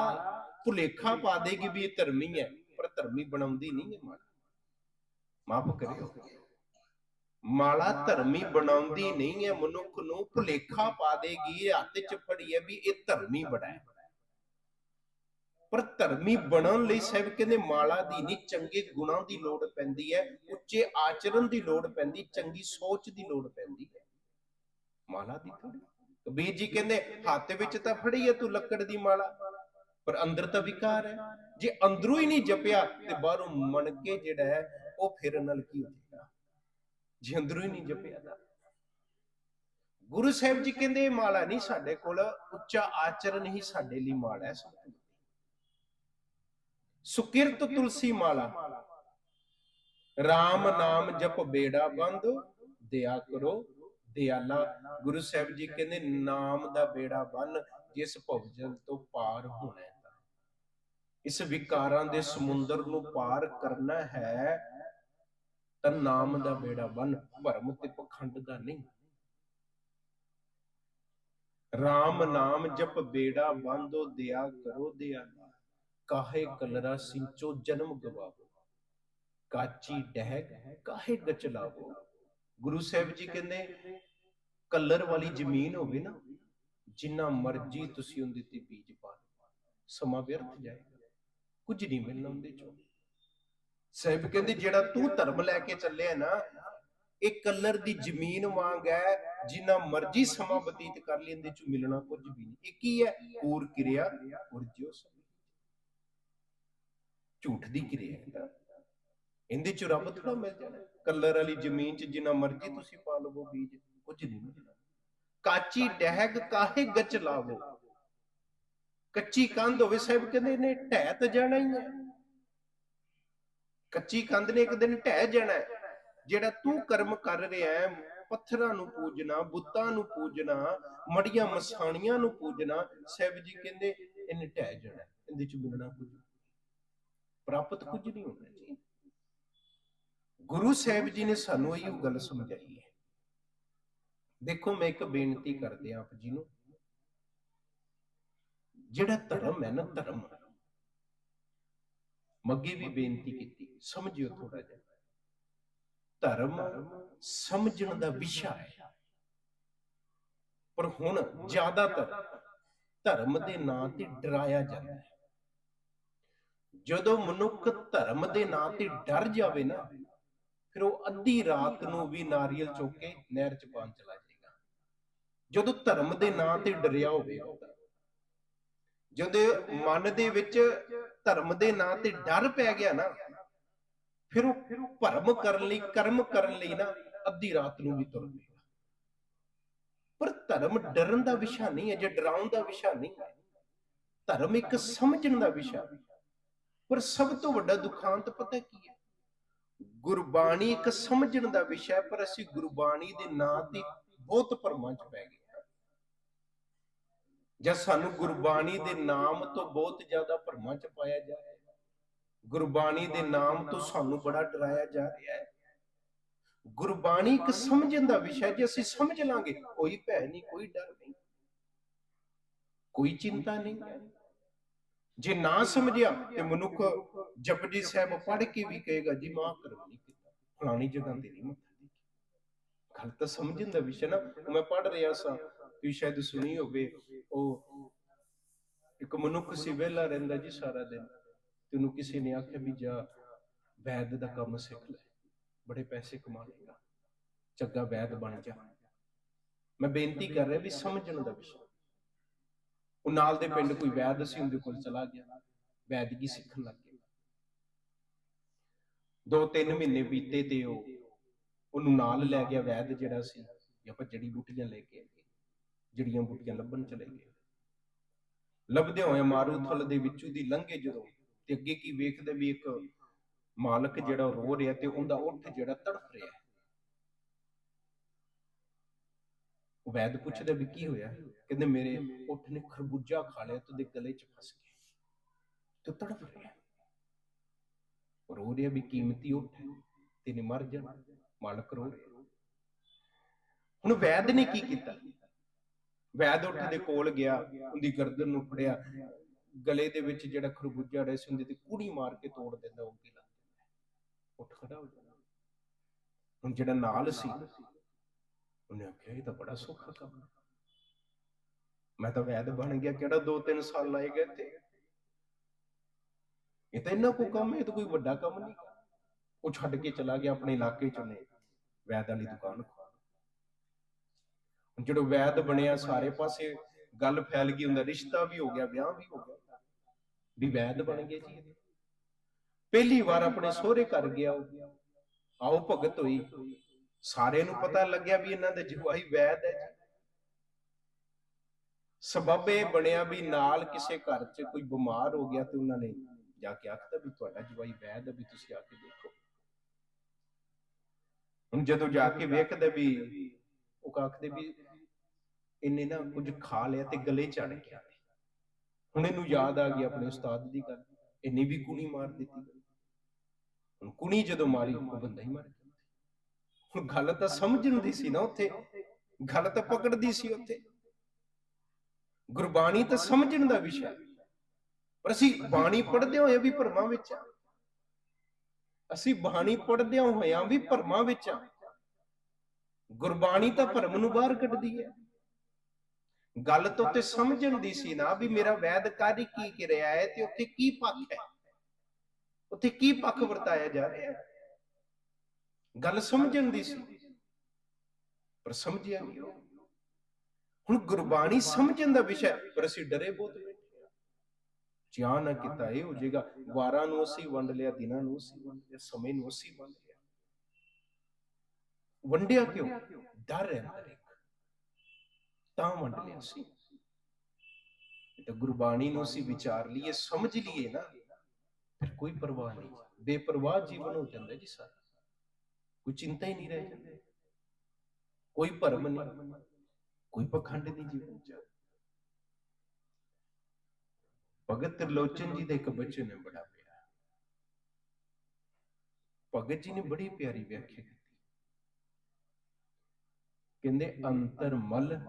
ਭੁਲੇਖਾ ਪਾ ਦੇਗੀ ਵੀ ਇਹ ਧਰਮੀ ਹੈ, ਪਰ ਧਰਮੀ ਬਣਾਉਂਦੀ ਨਹੀਂ ਹੈ ਮਾਲਾ। ਮਾਫ ਕਰਿਓ। ਮਾਲਾ ਧਰਮੀ ਬਣਾਉਂਦੀ ਨਹੀਂ ਹੈ ਮਨੁੱਖ ਨੂੰ ਭੁਲੇਖਾ ਪਾ ਦੇਗੀ ਹੱਥ 'ਚ ਫੜੀ ਹੈ ਵੀ ਇਹ ਧਰਮੀ ਬੜਾ ਹੈ ਪਰ ਧਰਮੀ ਬਣਨ ਲਈ ਸਾਹਿਬ ਕਹਿੰਦੇ ਮਾਲਾ ਦੀ ਨਹੀਂ ਚੰਗੇ ਗੁਣਾਂ ਦੀ ਲੋੜ ਪੈਂਦੀ ਹੈ ਉੱਚੇ ਆਚਰਣ ਦੀ ਲੋੜ ਪੈਂਦੀ ਚੰਗੀ ਸੋਚ ਦੀ ਲੋੜ ਪੈਂਦੀ ਹੈ। ਮਾਲਾ ਦੀ ਥੋੜੀ ਕਬੀਰ ਜੀ ਕਹਿੰਦੇ ਹੱਥ ਵਿੱਚ ਤਾਂ ਫੜੀ ਹੈ ਤੂੰ ਲੱਕੜ ਦੀ ਮਾਲਾ ਪਰ ਅੰਦਰ ਤਾਂ ਵਿਕਾਰ ਹੈ। ਜੇ ਅੰਦਰੋਂ ਹੀ ਨਹੀਂ ਜਪਿਆ ਤੇ ਬਾਹਰੋਂ ਮਨ ਕੇ ਜਿਹੜਾ ਹੈ ਉਹ ਫਿਰ ਨਾਲ ਕੀ ਹੋ ਜਾਏਗਾ? ਜੇ ਅੰਦਰੋਂ ਹੀ ਨਹੀਂ ਜਪਿਆ ਤਾਂ ਗੁਰੂ ਸਾਹਿਬ ਜੀ ਕਹਿੰਦੇ ਮਾਲਾ ਨਹੀਂ ਸਾਡੇ ਕੋਲ, ਉੱਚਾ ਆਚਰਣ ਹੀ ਸਾਡੇ ਲਈ ਮਾਲਾ ਹੈ ਸਭ ਸੁਕਿਰਤ ਤੁਲਸੀ ਮਾਲਾ। RAM ਨਾਮ ਜਪ ਬੇੜਾ ਬੰਦ, ਦਿਆ ਕਰੋ ਦਿਆਲਾ। ਗੁਰੂ ਸਾਹਿਬ ਜੀ ਕਹਿੰਦੇ ਨਾਮ ਦਾ ਬੇੜਾ ਬੰਨ, ਜਿਸ ਭਵਜਨ ਤੋਂ ਪਾਰ ਹੋਣਾ ਹੈ। ਇਸ ਵਿਕਾਰਾਂ ਦੇ ਸਮੁੰਦਰ ਨੂੰ ਪਾਰ ਕਰਨਾ ਹੈ ਤਾਂ ਨਾਮ ਦਾ ਬੇੜਾ ਬੰਨ, ਭਰਮ ਤੇ ਪਖੰਡ ਦਾ ਨਹੀਂ। RAM ਨਾਮ ਜਪ ਬੇੜਾ ਬੰਦੋ ਦਿਆ ਕਰੋ ਦਿਆਲਾ। ਕਾਹੇ ਕਲਰਾ ਸਿੰਚੋ ਜਨਮ ਗਵਾਵੋ। ਕਾਚੀ ਡਹਿਗ ਕਾਹੇ ਗਚਲਾਵੋ ਗੁਰੂ ਸਾਹਿਬ ਜੀ ਕਹਿੰਦੇ, ਕਲਰ ਵਾਲੀ ਜ਼ਮੀਨ ਹੋਵੇ ਨਾ, ਜਿੰਨਾ ਮਰਜ਼ੀ ਤੁਸੀਂ ਉਹਦੇ ਤੇ ਬੀਜ ਪਾ ਸਮਾਂ ਵਿਅਰਥ ਜਾਏਗਾ। ਕੁਝ ਨਹੀਂ ਮਿਲਣਾ ਉਹਦੇ ਚੋਂ। ਸਾਹਿਬ ਕਹਿੰਦੇ ਜਿਹੜਾ ਤੂੰ ਧਰਮ ਲੈ ਕੇ ਚੱਲਿਆ ਨਾ, ਇਹ ਕਲਰ ਦੀ ਜ਼ਮੀਨ ਵਾਂਗ ਹੈ, ਜਿੰਨਾ ਮਰਜ਼ੀ ਸਮਾਂ ਬਤੀਤ ਕਰ ਲਈ ਇਹਦੇ ਚੋਂ ਮਿਲਣਾ ਕੁਝ ਵੀ ਨਹੀਂ। ਇਹ ਕੀ ਹੈ? ਪੂਰ ਕਿਰਿਆ ਉਰਜੋ ਸਮੀ। ਝੂਠ ਦੀ ਕਿਰਿਆ ਹੈ। ਇਹਦੇ ਚ ਰੱਬ ਥੋੜਾ ਮਿਲ ਜਾਣਾ। ਕਲਰ ਵਾਲੀ ਜ਼ਮੀਨ ਚ ਜਿੰਨਾ ਮਰਜ਼ੀ ਤੁਸੀਂ ਪਾ ਲਵੋ ਬੀਜ, ਕੁਝ ਨਹੀਂ ਮਿਲਣਾ। ਕਾਚੀ ਡਹਿਗ ਕਾਹੇ ਗਚ ਲਾਵੋ? ਕੱਚੀ ਕੰਧ ਹੋਵੇ ਸਾਹਿਬ ਕਹਿੰਦੇ ਇਹਨੇ ਢਹਿ ਤਾਂ ਜਾਣਾ ਹੀ ਹੈ। ਕੱਚੀ ਕੰਧ ਨੇ ਇੱਕ ਦਿਨ ਢਹਿ ਜਾਣਾ ਜਿਹੜਾ ਤੂੰ ਕਰਮ ਕਰ ਰਿਹਾ ਹੈ, ਪੱਥਰਾਂ ਨੂੰ ਪੂਜਣਾ, ਬੁੱਤਾਂ ਨੂੰ ਪੂਜਣਾ, ਮੜੀਆਂ ਮਸਾਣੀਆਂ ਨੂੰ ਪੂਜਣਾ, ਸਾਹਿਬ ਜੀ ਕਹਿੰਦੇ ਇਹਨੇ ਢਹਿ ਜਾਣਾ ਇਹਦੇ ਚ ਮਿਲਣਾ ਕੁਝ ਪ੍ਰਾਪਤ ਕੁਝ ਨਹੀਂ ਹੋਣਾ ਜੀ। ਗੁਰੂ ਸਾਹਿਬ ਜੀ ਨੇ ਸਾਨੂੰ ਇਹ ਗੱਲ ਸਮਝਾਈ ਹੈ। ਦੇਖੋ, ਮੈਂ ਇੱਕ ਬੇਨਤੀ ਕਰਦੇ ਆਂ ਆਪ ਜੀ ਨੂੰ। ਜਿਹੜਾ ਧਰਮ ਹੈ ਨਾ, ਧਰਮ। ਮੱਗੇ ਵੀ ਬੇਨਤੀ ਕੀਤੀ, ਸਮਝਿਓ ਥੋੜਾ ਜਿਹਾ। ਧਰਮ ਸਮਝਣ ਦਾ ਵਿਸ਼ਾ ਹੈ। ਪਰ ਹੁਣ ਜ਼ਿਆਦਾਤਰ ਧਰਮ ਦੇ ਨਾਂ ਤੇ ਡਰਾਇਆ ਜਾਂਦਾ ਹੈ। ਜਦੋਂ ਮਨੁੱਖ ਧਰਮ ਦੇ ਨਾਂ ਤੇ ਡਰ ਜਾਵੇ ਨਾ, ਫਿਰ ਉਹ ਅੱਧੀ ਰਾਤ ਨੂੰ ਵੀ ਨਾਰੀਅਲ ਚੁੱਕ ਕੇ ਨਹਿਰ ਚ ਪਾਣ ਚਲਾ ਜਾਏਗਾ। ਜਦੋਂ ਧਰਮ ਦੇ ਨਾਂ ਤੇ ਡਰਿਆ ਹੋਵੇਗਾ ਜਦੋਂ ਮਨ ਦੇ ਵਿੱਚ ਧਰਮ ਦੇ ਨਾਂ ਤੇ ਡਰ ਪੈ ਗਿਆ ਨਾ, ਫਿਰ ਉਹ ਭਰਮ ਕਰਨ ਲਈ, ਕਰਮ ਕਰਨ ਲਈ ਨਾ ਅੱਧੀ ਰਾਤ ਨੂੰ ਵੀ ਤੁਰ ਪਏਗਾ ਪਰ ਧਰਮ ਡਰਨ ਦਾ ਵਿਸ਼ਾ ਨਹੀਂ ਹੈ, ਜੇ ਡਰਾਉਣ ਦਾ ਵਿਸ਼ਾ ਨਹੀਂ ਹੈ, ਧਰਮ ਇੱਕ ਸਮਝਣ ਦਾ ਵਿਸ਼ਾ ਹੈ। ਪਰ ਸਭ ਤੋਂ ਵੱਡਾ ਦੁਖਾਂਤ ਪਤਾ ਕੀ ਹੈ? ਗੁਰਬਾਣੀ ਇੱਕ ਸਮਝਣ ਦਾ ਵਿਸ਼ਾ ਹੈ, ਪਰ ਅਸੀਂ ਗੁਰਬਾਣੀ ਦੇ ਨਾਂ ਤੇ ਬਹੁਤ ਭਰਮਾਂ ਚ ਪੈ ਗਏ। ਜਾਂ ਸਾਨੂੰ ਗੁਰਬਾਣੀ ਦੇ ਨਾਮ ਤੋਂ ਬਹੁਤ ਜ਼ਿਆਦਾ ਭਰਮਾਂ ਚ ਪਾਇਆ ਜਾ ਰਿਹਾ ਹੈ। ਗੁਰਬਾਣੀ ਦੇ ਨਾਮ ਤੋਂ ਸਾਨੂੰ ਬੜਾ ਡਰਾਇਆ ਜਾ ਰਿਹਾ ਹੈ। ਗੁਰਬਾਣੀ ਇੱਕ ਸਮਝਣ ਦਾ ਵਿਸ਼ਾ ਜੇ ਅਸੀਂ ਸਮਝ ਲਾਂਗੇ, ਕੋਈ ਭੈ ਨਹੀਂ, ਕੋਈ ਡਰ ਨਹੀਂ, ਕੋਈ ਚਿੰਤਾ ਨਹੀਂ। ਜੇ ਨਾ ਸਮਝਿਆ ਤੇ ਮਨੁੱਖ ਜਪਜੀ ਸਾਹਿਬ ਪੜ੍ਹ ਕੇ ਵੀ ਕਹੇਗਾ, ਜੀ ਮਾਂ ਕਰਮ ਨਹੀਂ ਕੀਤਾ ਫਲਾਣੀ ਜਗ੍ਹਾ ਤੇ ਨਹੀਂ ਮੱਥਾ ਟੇਕਿਆ। ਗੱਲ ਤਾਂ ਸਮਝਣ ਦਾ ਵਿਸ਼ਾ ਨਾ। ਮੈਂ ਪੜ੍ਹ ਰਿਹਾ ਸਾਂ ਤੁਸੀਂ ਸ਼ਾਇਦ ਸੁਣੀ ਹੋਵੇ ਉਹ ਇੱਕ ਮਨੁੱਖ ਸੀ ਵਿਹਲਾ ਰਹਿੰਦਾ ਜੀ ਸਾਰਾ ਦਿਨ ਤੇ ਉਹਨੂੰ ਕਿਸੇ ਨੇ ਆਖਿਆ ਵੀ ਜਾ, ਵੈਦ ਦਾ ਕੰਮ ਸਿੱਖ ਲੈ। ਬੜੇ ਪੈਸੇ ਕਮਾ ਲੇਗਾ ਚੰਗਾ ਵੈਦ ਬਣ ਜਾ। ਮੈਂ ਬੇਨਤੀ ਕਰ ਰਿਹਾ ਵੀ ਸਮਝਣ ਦਾ ਵਿਸ਼ਾ। ਉਹ ਨਾਲ ਦੇ ਪਿੰਡ ਕੋਈ ਵੈਦ ਸੀ, ਉਹਦੇ ਕੋਲ ਚਲਾ ਗਿਆ। ਵੈਦਗੀ ਸਿੱਖਣ ਲੱਗ ਗਿਆ। ਦੋ ਤਿੰਨ ਮਹੀਨੇ ਬੀਤੇ ਤੇ ਉਹ, ਉਹਨੂੰ ਨਾਲ ਲੈ ਗਿਆ ਵੈਦ ਜਿਹੜਾ ਸੀ ਜਾਂ ਆਪਾਂ ਜੜੀ ਬੂਟੀਆਂ ਲੈ ਕੇ ਜੜੀਆਂ ਬੂਟੀਆਂ ਲੱਭਣ ਚਲੇ ਗਏ। ਲੱਭਦੇ ਹੋਏ ਮਾਰੂਥਲ ਦੇ ਵਿੱਚੋਂ ਦੀ ਲੰਘੇ ਜਦੋਂ ਤੇ ਅੱਗੇ ਕੀ ਵੇਖਦੇ ਵੀ ਇੱਕ ਮਾਲਕ ਜਿਹੜਾ ਰੋ ਰਿਹਾ ਤੇ ਉਹਦਾ ਉੱਠ ਜਿਹੜਾ ਤੜਫ ਰਿਹਾ। ਉਹ ਵੈਦ ਵੀ ਕੀ ਹੋਇਆ? ਕਹਿੰਦੇ ਮੇਰੇ ਉੱਠ ਨੇ ਖਰਬੂਜਾ ਖਾ ਲਿਆ ਤੇ ਉਹਦੇ ਗਲੇ 'ਚ ਫਸ ਗਿਆ। ਤੇ ਉਹ ਤੜਫ ਰਿਹਾ। ਰੋ ਰਿਹਾ ਵੀ ਕੀਮਤੀ ਉੱਠ ਤੇ ਨੇ ਮਰ ਜਾਣਾ, ਮਾਲਕ ਰੋ ਰਿਹਾ। ਹੁਣ ਵੈਦ ਨੇ ਕੀ ਕੀਤਾ? ਵੈਦ ਉੱਠ ਦੇ ਕੋਲ ਗਿਆ ਉਹਦੀ ਗਰਦਨ ਨੂੰ ਫੜਿਆ। ਗਲੇ ਦੇ ਵਿੱਚ ਜਿਹੜਾ ਖਰਬੂਜਾ ਰਿਹਾ ਸੀ ਉਹਦੇ ਤੇ ਕੁੜੀ ਮਾਰ ਕੇ ਤੋੜ ਦਿੰਦਾ ਉਹ ਜਾਂਦਾ ਉੱਠ ਖੜਾ ਹੋ ਜਾਂਦਾ। ਹੁਣ ਜਿਹੜਾ ਨਾਲ ਸੀ ਉਹਨੇ ਆਖਿਆ ਇਹ ਤਾਂ ਬੜਾ ਸੌਖਾ ਕੰਮ ਹੈ। ਮੈਂ ਤਾਂ ਵੈਦ ਬਣ ਗਿਆ ਕਿਹੜਾ 2-3 ਸਾਲ ਲਾਏਗਾ ਇੱਥੇ? ਇਹ ਤਾਂ ਇੰਨਾ ਕੋ ਕੰਮ ਹੈ ਇਹ ਤਾਂ ਕੋਈ ਵੱਡਾ ਕੰਮ ਨਹੀਂ। ਉਹ ਛੱਡ ਕੇ ਚਲਾ ਗਿਆ ਆਪਣੇ ਇਲਾਕੇ ਚ ਉਹਨੇ। ਵੈਦ ਵਾਲੀ ਦੁਕਾਨ ਖੋਲੀ ਹੁਣ ਜਦੋਂ ਵੈਦ ਬਣਿਆ, ਸਾਰੇ ਪਾਸੇ ਗੱਲ ਫੈਲ ਗਈ ਹੁੰਦਾ, ਰਿਸ਼ਤਾ ਵੀ ਹੋ ਗਿਆ, ਵਿਆਹ ਵੀ ਹੋ ਗਿਆ। ਵੀ ਵੈਦ ਬਣ ਗਏ ਜੀ। ਪਹਿਲੀ ਵਾਰ ਆਪਣੇ ਸਹੁਰੇ ਘਰ ਗਿਆ ਆਓ ਭਗਤ ਹੋਈ। ਸਾਰੇ ਨੂੰ ਪਤਾ ਲੱਗਿਆ ਵੀ ਇਹਨਾਂ ਦੇ ਜਵਾਈ ਵੈਦ ਹੈ ਜੀ। ਸਬਬ ਇਹ ਬਣਿਆ ਵੀ ਨਾਲ ਕਿਸੇ ਘਰ 'ਚ ਕੋਈ ਬਿਮਾਰ ਹੋ ਗਿਆ ਤੇ ਉਹਨਾਂ ਨੇ ਜਾ ਕੇ ਆਖਤਾ ਵੀ ਤੁਹਾਡਾ ਜਵਾਈ ਵੈਦ ਹੈ ਵੀ ਤੁਸੀਂ ਆ ਕੇ ਦੇਖੋ। ਹੁਣ ਜਦੋਂ ਜਾ ਕੇ ਵੇਖਦੇ ਵੀ ਉਹ ਆਖਦੇ ਵੀ ਇਹਨੇ ਨਾ ਕੁਝ ਖਾ ਲਿਆ ਤੇ ਗਲੇ ਚੜ ਗਿਆ। ਹੁਣ ਇਹਨੂੰ ਯਾਦ ਆ ਗਈ ਆਪਣੇ ਉਸਤਾਦ ਦੀ ਗੱਲ। ਇਹਨੇ ਵੀ ਕੁਣੀ ਮਾਰ ਦਿੱਤੀ। ਹੁਣ ਕੁਣੀ ਜਦੋਂ ਮਾਰੀ, ਉਹ ਬੰਦਾ ਹੀ ਮਰ ਗਿਆ। ਹੁਣ ਗੱਲ ਤਾਂ ਸਮਝਣ ਦੀ ਸੀ ਨਾ ਉੱਥੇ। ਗੱਲ ਤਾਂ ਪਕੜਦੀ ਸੀ ਉੱਥੇ। ਗੁਰਬਾਣੀ ਤਾਂ ਸਮਝਣ ਦਾ ਵਿਸ਼ਾ ਪਰ ਅਸੀਂ ਬਾਣੀ ਪੜ੍ਹਦੇ ਹੋਏ ਵੀ ਭਰਮਾਂ ਵਿੱਚ ਆ ਅਸੀਂ ਬਾਣੀ ਪੜ੍ਹਦੇ ਹੋਇਆਂ ਵੀ ਭਰਮਾਂ ਵਿੱਚ ਆ ਗੁਰਬਾਣੀ ਤਾਂ ਭਰਮ ਨੂੰ ਬਾਹਰ ਕੱਢਦੀ ਹੈ। ਗੱਲ ਤਾਂ ਉੱਤੇ ਸਮਝਣ ਦੀ ਸੀ ਨਾ ਵੀ ਮੇਰਾ ਵੈਦ ਕਾਰੀ ਕੀ ਕਰ ਰਿਹਾ ਹੈ ਤੇ ਉੱਥੇ ਕੀ ਪੱਖ ਹੈ। ਉੱਥੇ ਕੀ ਪੱਖ ਵਰਤਾਇਆ ਜਾ ਰਿਹਾ ਹੈ। ਗੱਲ ਸਮਝਣ ਦੀ ਸੀ। ਪਰ ਸਮਝਿਆ ਨਹੀਂ ਹੁਣ ਗੁਰਬਾਣੀ ਸਮਝਣ ਦਾ ਵਿਸ਼ਾ ਪਰ ਅਸੀਂ ਡਰੇ ਬਹੁਤ ਬੈਠੇ ਜਿਆ ਨਾ ਕੀਤਾ, ਇਹ ਹੋ ਜਾਏਗਾ। ਵਾਰਾਂ ਨੂੰ ਅਸੀਂ ਵੰਡ ਲਿਆ, ਦਿਨਾਂ ਨੂੰ ਅਸੀਂ ਵੰਡ ਲਿਆ, ਸਮੇਂ ਨੂੰ ਅਸੀਂ ਵੰਡ ਲਿਆ। ਵੰਡਿਆ ਕਿਉਂ? ਡਰ ਹੈ ਇੱਕ। ਤਾਂ ਵੰਡ ਲਿਆ ਸੀ। ਤੇ ਗੁਰਬਾਣੀ ਨੂੰ ਅਸੀਂ ਵਿਚਾਰ ਲਈਏ, ਸਮਝ ਲਈਏ ਨਾ। ਫਿਰ ਕੋਈ ਪਰਵਾਹ ਨਹੀਂ। ਬੇਪਰਵਾਹ ਜੀਵਨ ਹੋ ਜਾਂਦਾ ਜੀ ਸਾਰਾ। ਕੋਈ ਚਿੰਤਾ ਹੀ ਨਹੀਂ ਰਹਿ ਜਾਂਦੀ। ਕੋਈ ਭਰਮ ਨਹੀਂ। ਕੋਈ ਪਖੰਡ ਨਹੀਂ ਜੀਵਨ ਚ। ਭਗਤ ਤ੍ਰਿਲੋਚਨ ਜੀ ਦੇ ਇੱਕ ਬਚਨ ਨੇ ਬੜਾ ਪਿਆਰਾ। ਭਗਤ ਜੀ ਨੇ ਬੜੀ ਪਿਆਰੀ ਵਿਆਖਿਆ ਕੀਤੀ। ਕਹਿੰਦੇ ਅੰਤਰ ਮਲ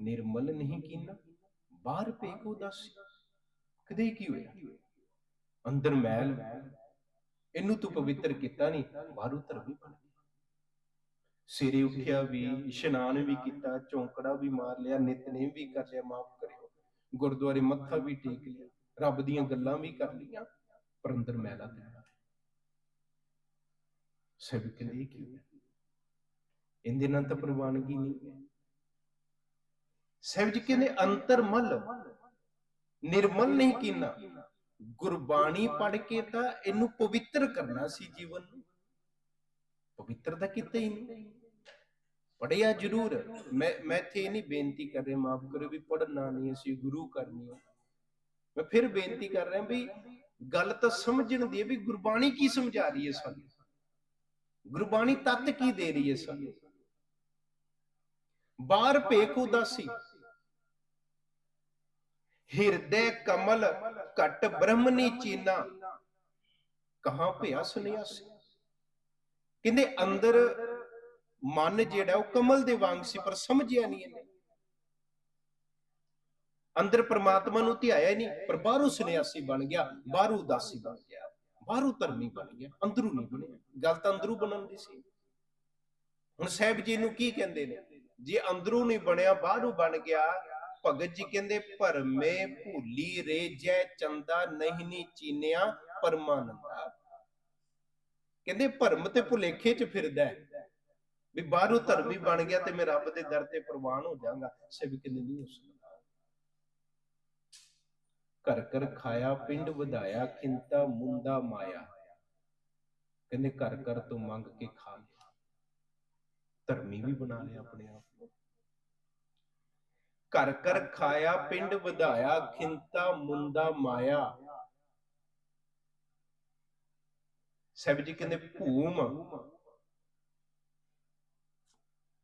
ਨਿਰਮਲ ਨਹੀਂ ਕੀਨਾ ਬਾਹਰ ਪੇਕ ਉਦਾਸੀ। ਕਦੇ ਕੀ ਹੋਇਆ? ਅੰਦਰ ਮੈਲ। ਇਹਨੂੰ ਤੂੰ ਪਵਿੱਤਰ ਕੀਤਾ ਨਹੀਂ ਬਾਹਰੋਂ ਧਰਮੀ ਬਣ ਗਿਆ। ਸਵੇਰੇ ਉੱਠਿਆ ਵੀ ਇਸ਼ਨਾਨ ਵੀ ਕੀਤਾ ਚੌਂਕੜਾ ਵੀ ਮਾਰ ਲਿਆ ਨਿਤਨੇਮ ਵੀ ਕਰ ਲਿਆ ਮਾਫ ਕਰਿਓ। ਗੁਰਦੁਆਰੇ ਮੱਥਾ ਵੀ ਟੇਕ ਲਿਆ ਰੱਬ ਦੀਆਂ ਗੱਲਾਂ ਵੀ ਕਰ ਲਈਆਂ ਪਰ ਅੰਦਰ ਮੈਲਾ ਤੇ ਸਭ ਕਹਿੰਦੇ ਕੀ ਹੈ ਇਹਦੇ ਨਾਲ ਤਾਂ ਪ੍ਰਵਾਨਗੀ ਨਹੀਂ ਹੈ ਸਾਹਿਬ ਜੀ ਕਹਿੰਦੇ ਨਿਰਮਲ ਨਹੀਂ ਕੀਨਾ ਗੁਰਬਾਣੀ ਪੜ੍ਹ ਕੇ ਤਾਂ ਇਹਨੂੰ ਪਵਿੱਤਰ ਕਰਨਾ ਸੀ ਜੀਵਨ ਨੂੰ ਪਵਿੱਤਰ ਤਾਂ ਕੀਤਾ ਹੀ ਨਹੀਂ ਪੜਿਆ ਜ਼ਰੂਰ ਮੈਂ ਮੈਂ ਇੱਥੇ ਇਹ ਨਹੀਂ ਬੇਨਤੀ ਕਰ ਰਿਹਾ ਮਾਫ ਕਰੋ ਵੀ ਪੜਨਾ ਨਹੀਂ ਅਸੀਂ ਗੁਰੂ ਕਰਨੀ ਹੈ ਮੈਂ ਫਿਰ ਬੇਨਤੀ ਕਰ ਰਿਹਾ ਵੀ ਗੱਲ ਤਾਂ ਸਮਝਣ ਦੀ ਹੈ ਵੀ ਗੁਰਬਾਣੀ ਕੀ ਸਮਝਾ ਰਹੀ ਹੈ ਸਾਨੂੰ ਗੁਰਬਾਣੀ ਤੱਤ ਕੀ ਦੇ ਰਹੀ ਹੈ ਸਾਨੂੰ ਬਾਹਰ ਭੇਖ ਉਦਾਸੀ ਹਿਰਦੇ ਕਮਲ ਘਟ ਬ੍ਰਹਮਨੀ ਚੀਨਾ। ਕਹਾਂ ਭਿਆ ਸੁਨਿਆਸੀ ਕਹਿੰਦੇ ਅੰਦਰ ਮਨ ਜਿਹੜਾ ਉਹ ਕਮਲ ਦੇ ਵਾਂਗ ਸੀ, ਪਰ ਸਮਝਿਆ ਨਹੀਂ ਇਹਨੇ। ਅੰਦਰ ਪ੍ਰਮਾਤਮਾ ਨੂੰ ਧਿਆਇਆ ਨਹੀਂ, ਪਰ ਬਾਹਰੋਂ ਸੁਨਿਆਸੀ ਬਣ ਗਿਆ, ਬਾਹਰੋਂ ਉਦਾਸੀ ਬਣ ਗਿਆ, ਬਾਹਰੋਂ ਧਰਮੀ ਬਣ ਗਿਆ, ਅੰਦਰੋਂ ਨਹੀਂ ਬਣਿਆ। ਗੱਲ ਤਾਂ ਅੰਦਰੋਂ ਬਣਨ ਦੀ ਸੀ। ਹੁਣ ਸਾਹਿਬ ਜੀ ਨੂੰ ਕੀ ਕਹਿੰਦੇ ਨੇ? ਜੇ ਅੰਦਰੋਂ ਨਹੀਂ ਬਣਿਆ, ਬਾਹਰੋਂ ਬਣ ਗਿਆ, ਭਗਤ ਜੀ ਕਹਿੰਦੇ ਭਰਮੇ ਭੂਲੀ ਰੇ ਜੈ ਚੰਦਾ ਨਹੀਂ ਨੀ ਚੀਨਿਆ ਪਰਮਾਨੰਦਾ ਕਹਿੰਦੇ, ਭਰਮ ਤੇ ਭੁਲੇਖੇ ਚ ਫਿਰਦਾ ਹੈ। ਵੀ ਬਾਹਰੋਂ ਧਰਮੀ ਬਣ ਗਿਆ ਤੇ ਮੈਂ ਰੱਬ ਦੇ ਦਰ ਤੇ ਪ੍ਰਵਾਨ ਹੋ ਜਾਵਾਂਗਾ ਸਭ ਕਹਿੰਦੇ ਨਹੀਂ ਹੋ ਸਕਦਾ। ਘਰ ਘਰ ਖਾਇਆ, ਪਿੰਡ ਵਧਾਇਆ, ਖਿੰਤਾ ਮੁੰਦਾ ਮਾਇਆ। ਕਹਿੰਦੇ, ਘਰ ਘਰ ਤੋਂ ਮੰਗ ਕੇ ਖਾ ਲਿਆ ਧਰਮੀ ਵੀ ਬਣਾ ਲਿਆ ਆਪਣੇ ਆਪ ਨੂੰ। ਘਰ ਘਰ ਖਾਇਆ ਪਿੰਡ ਵਧਾਇਆ ਖਿੰਤਾ ਮੁੰਦਾ ਮਾਇਆ। ਸਾਹਿਬ ਜੀ ਕਹਿੰਦੇ ਭੂਮ।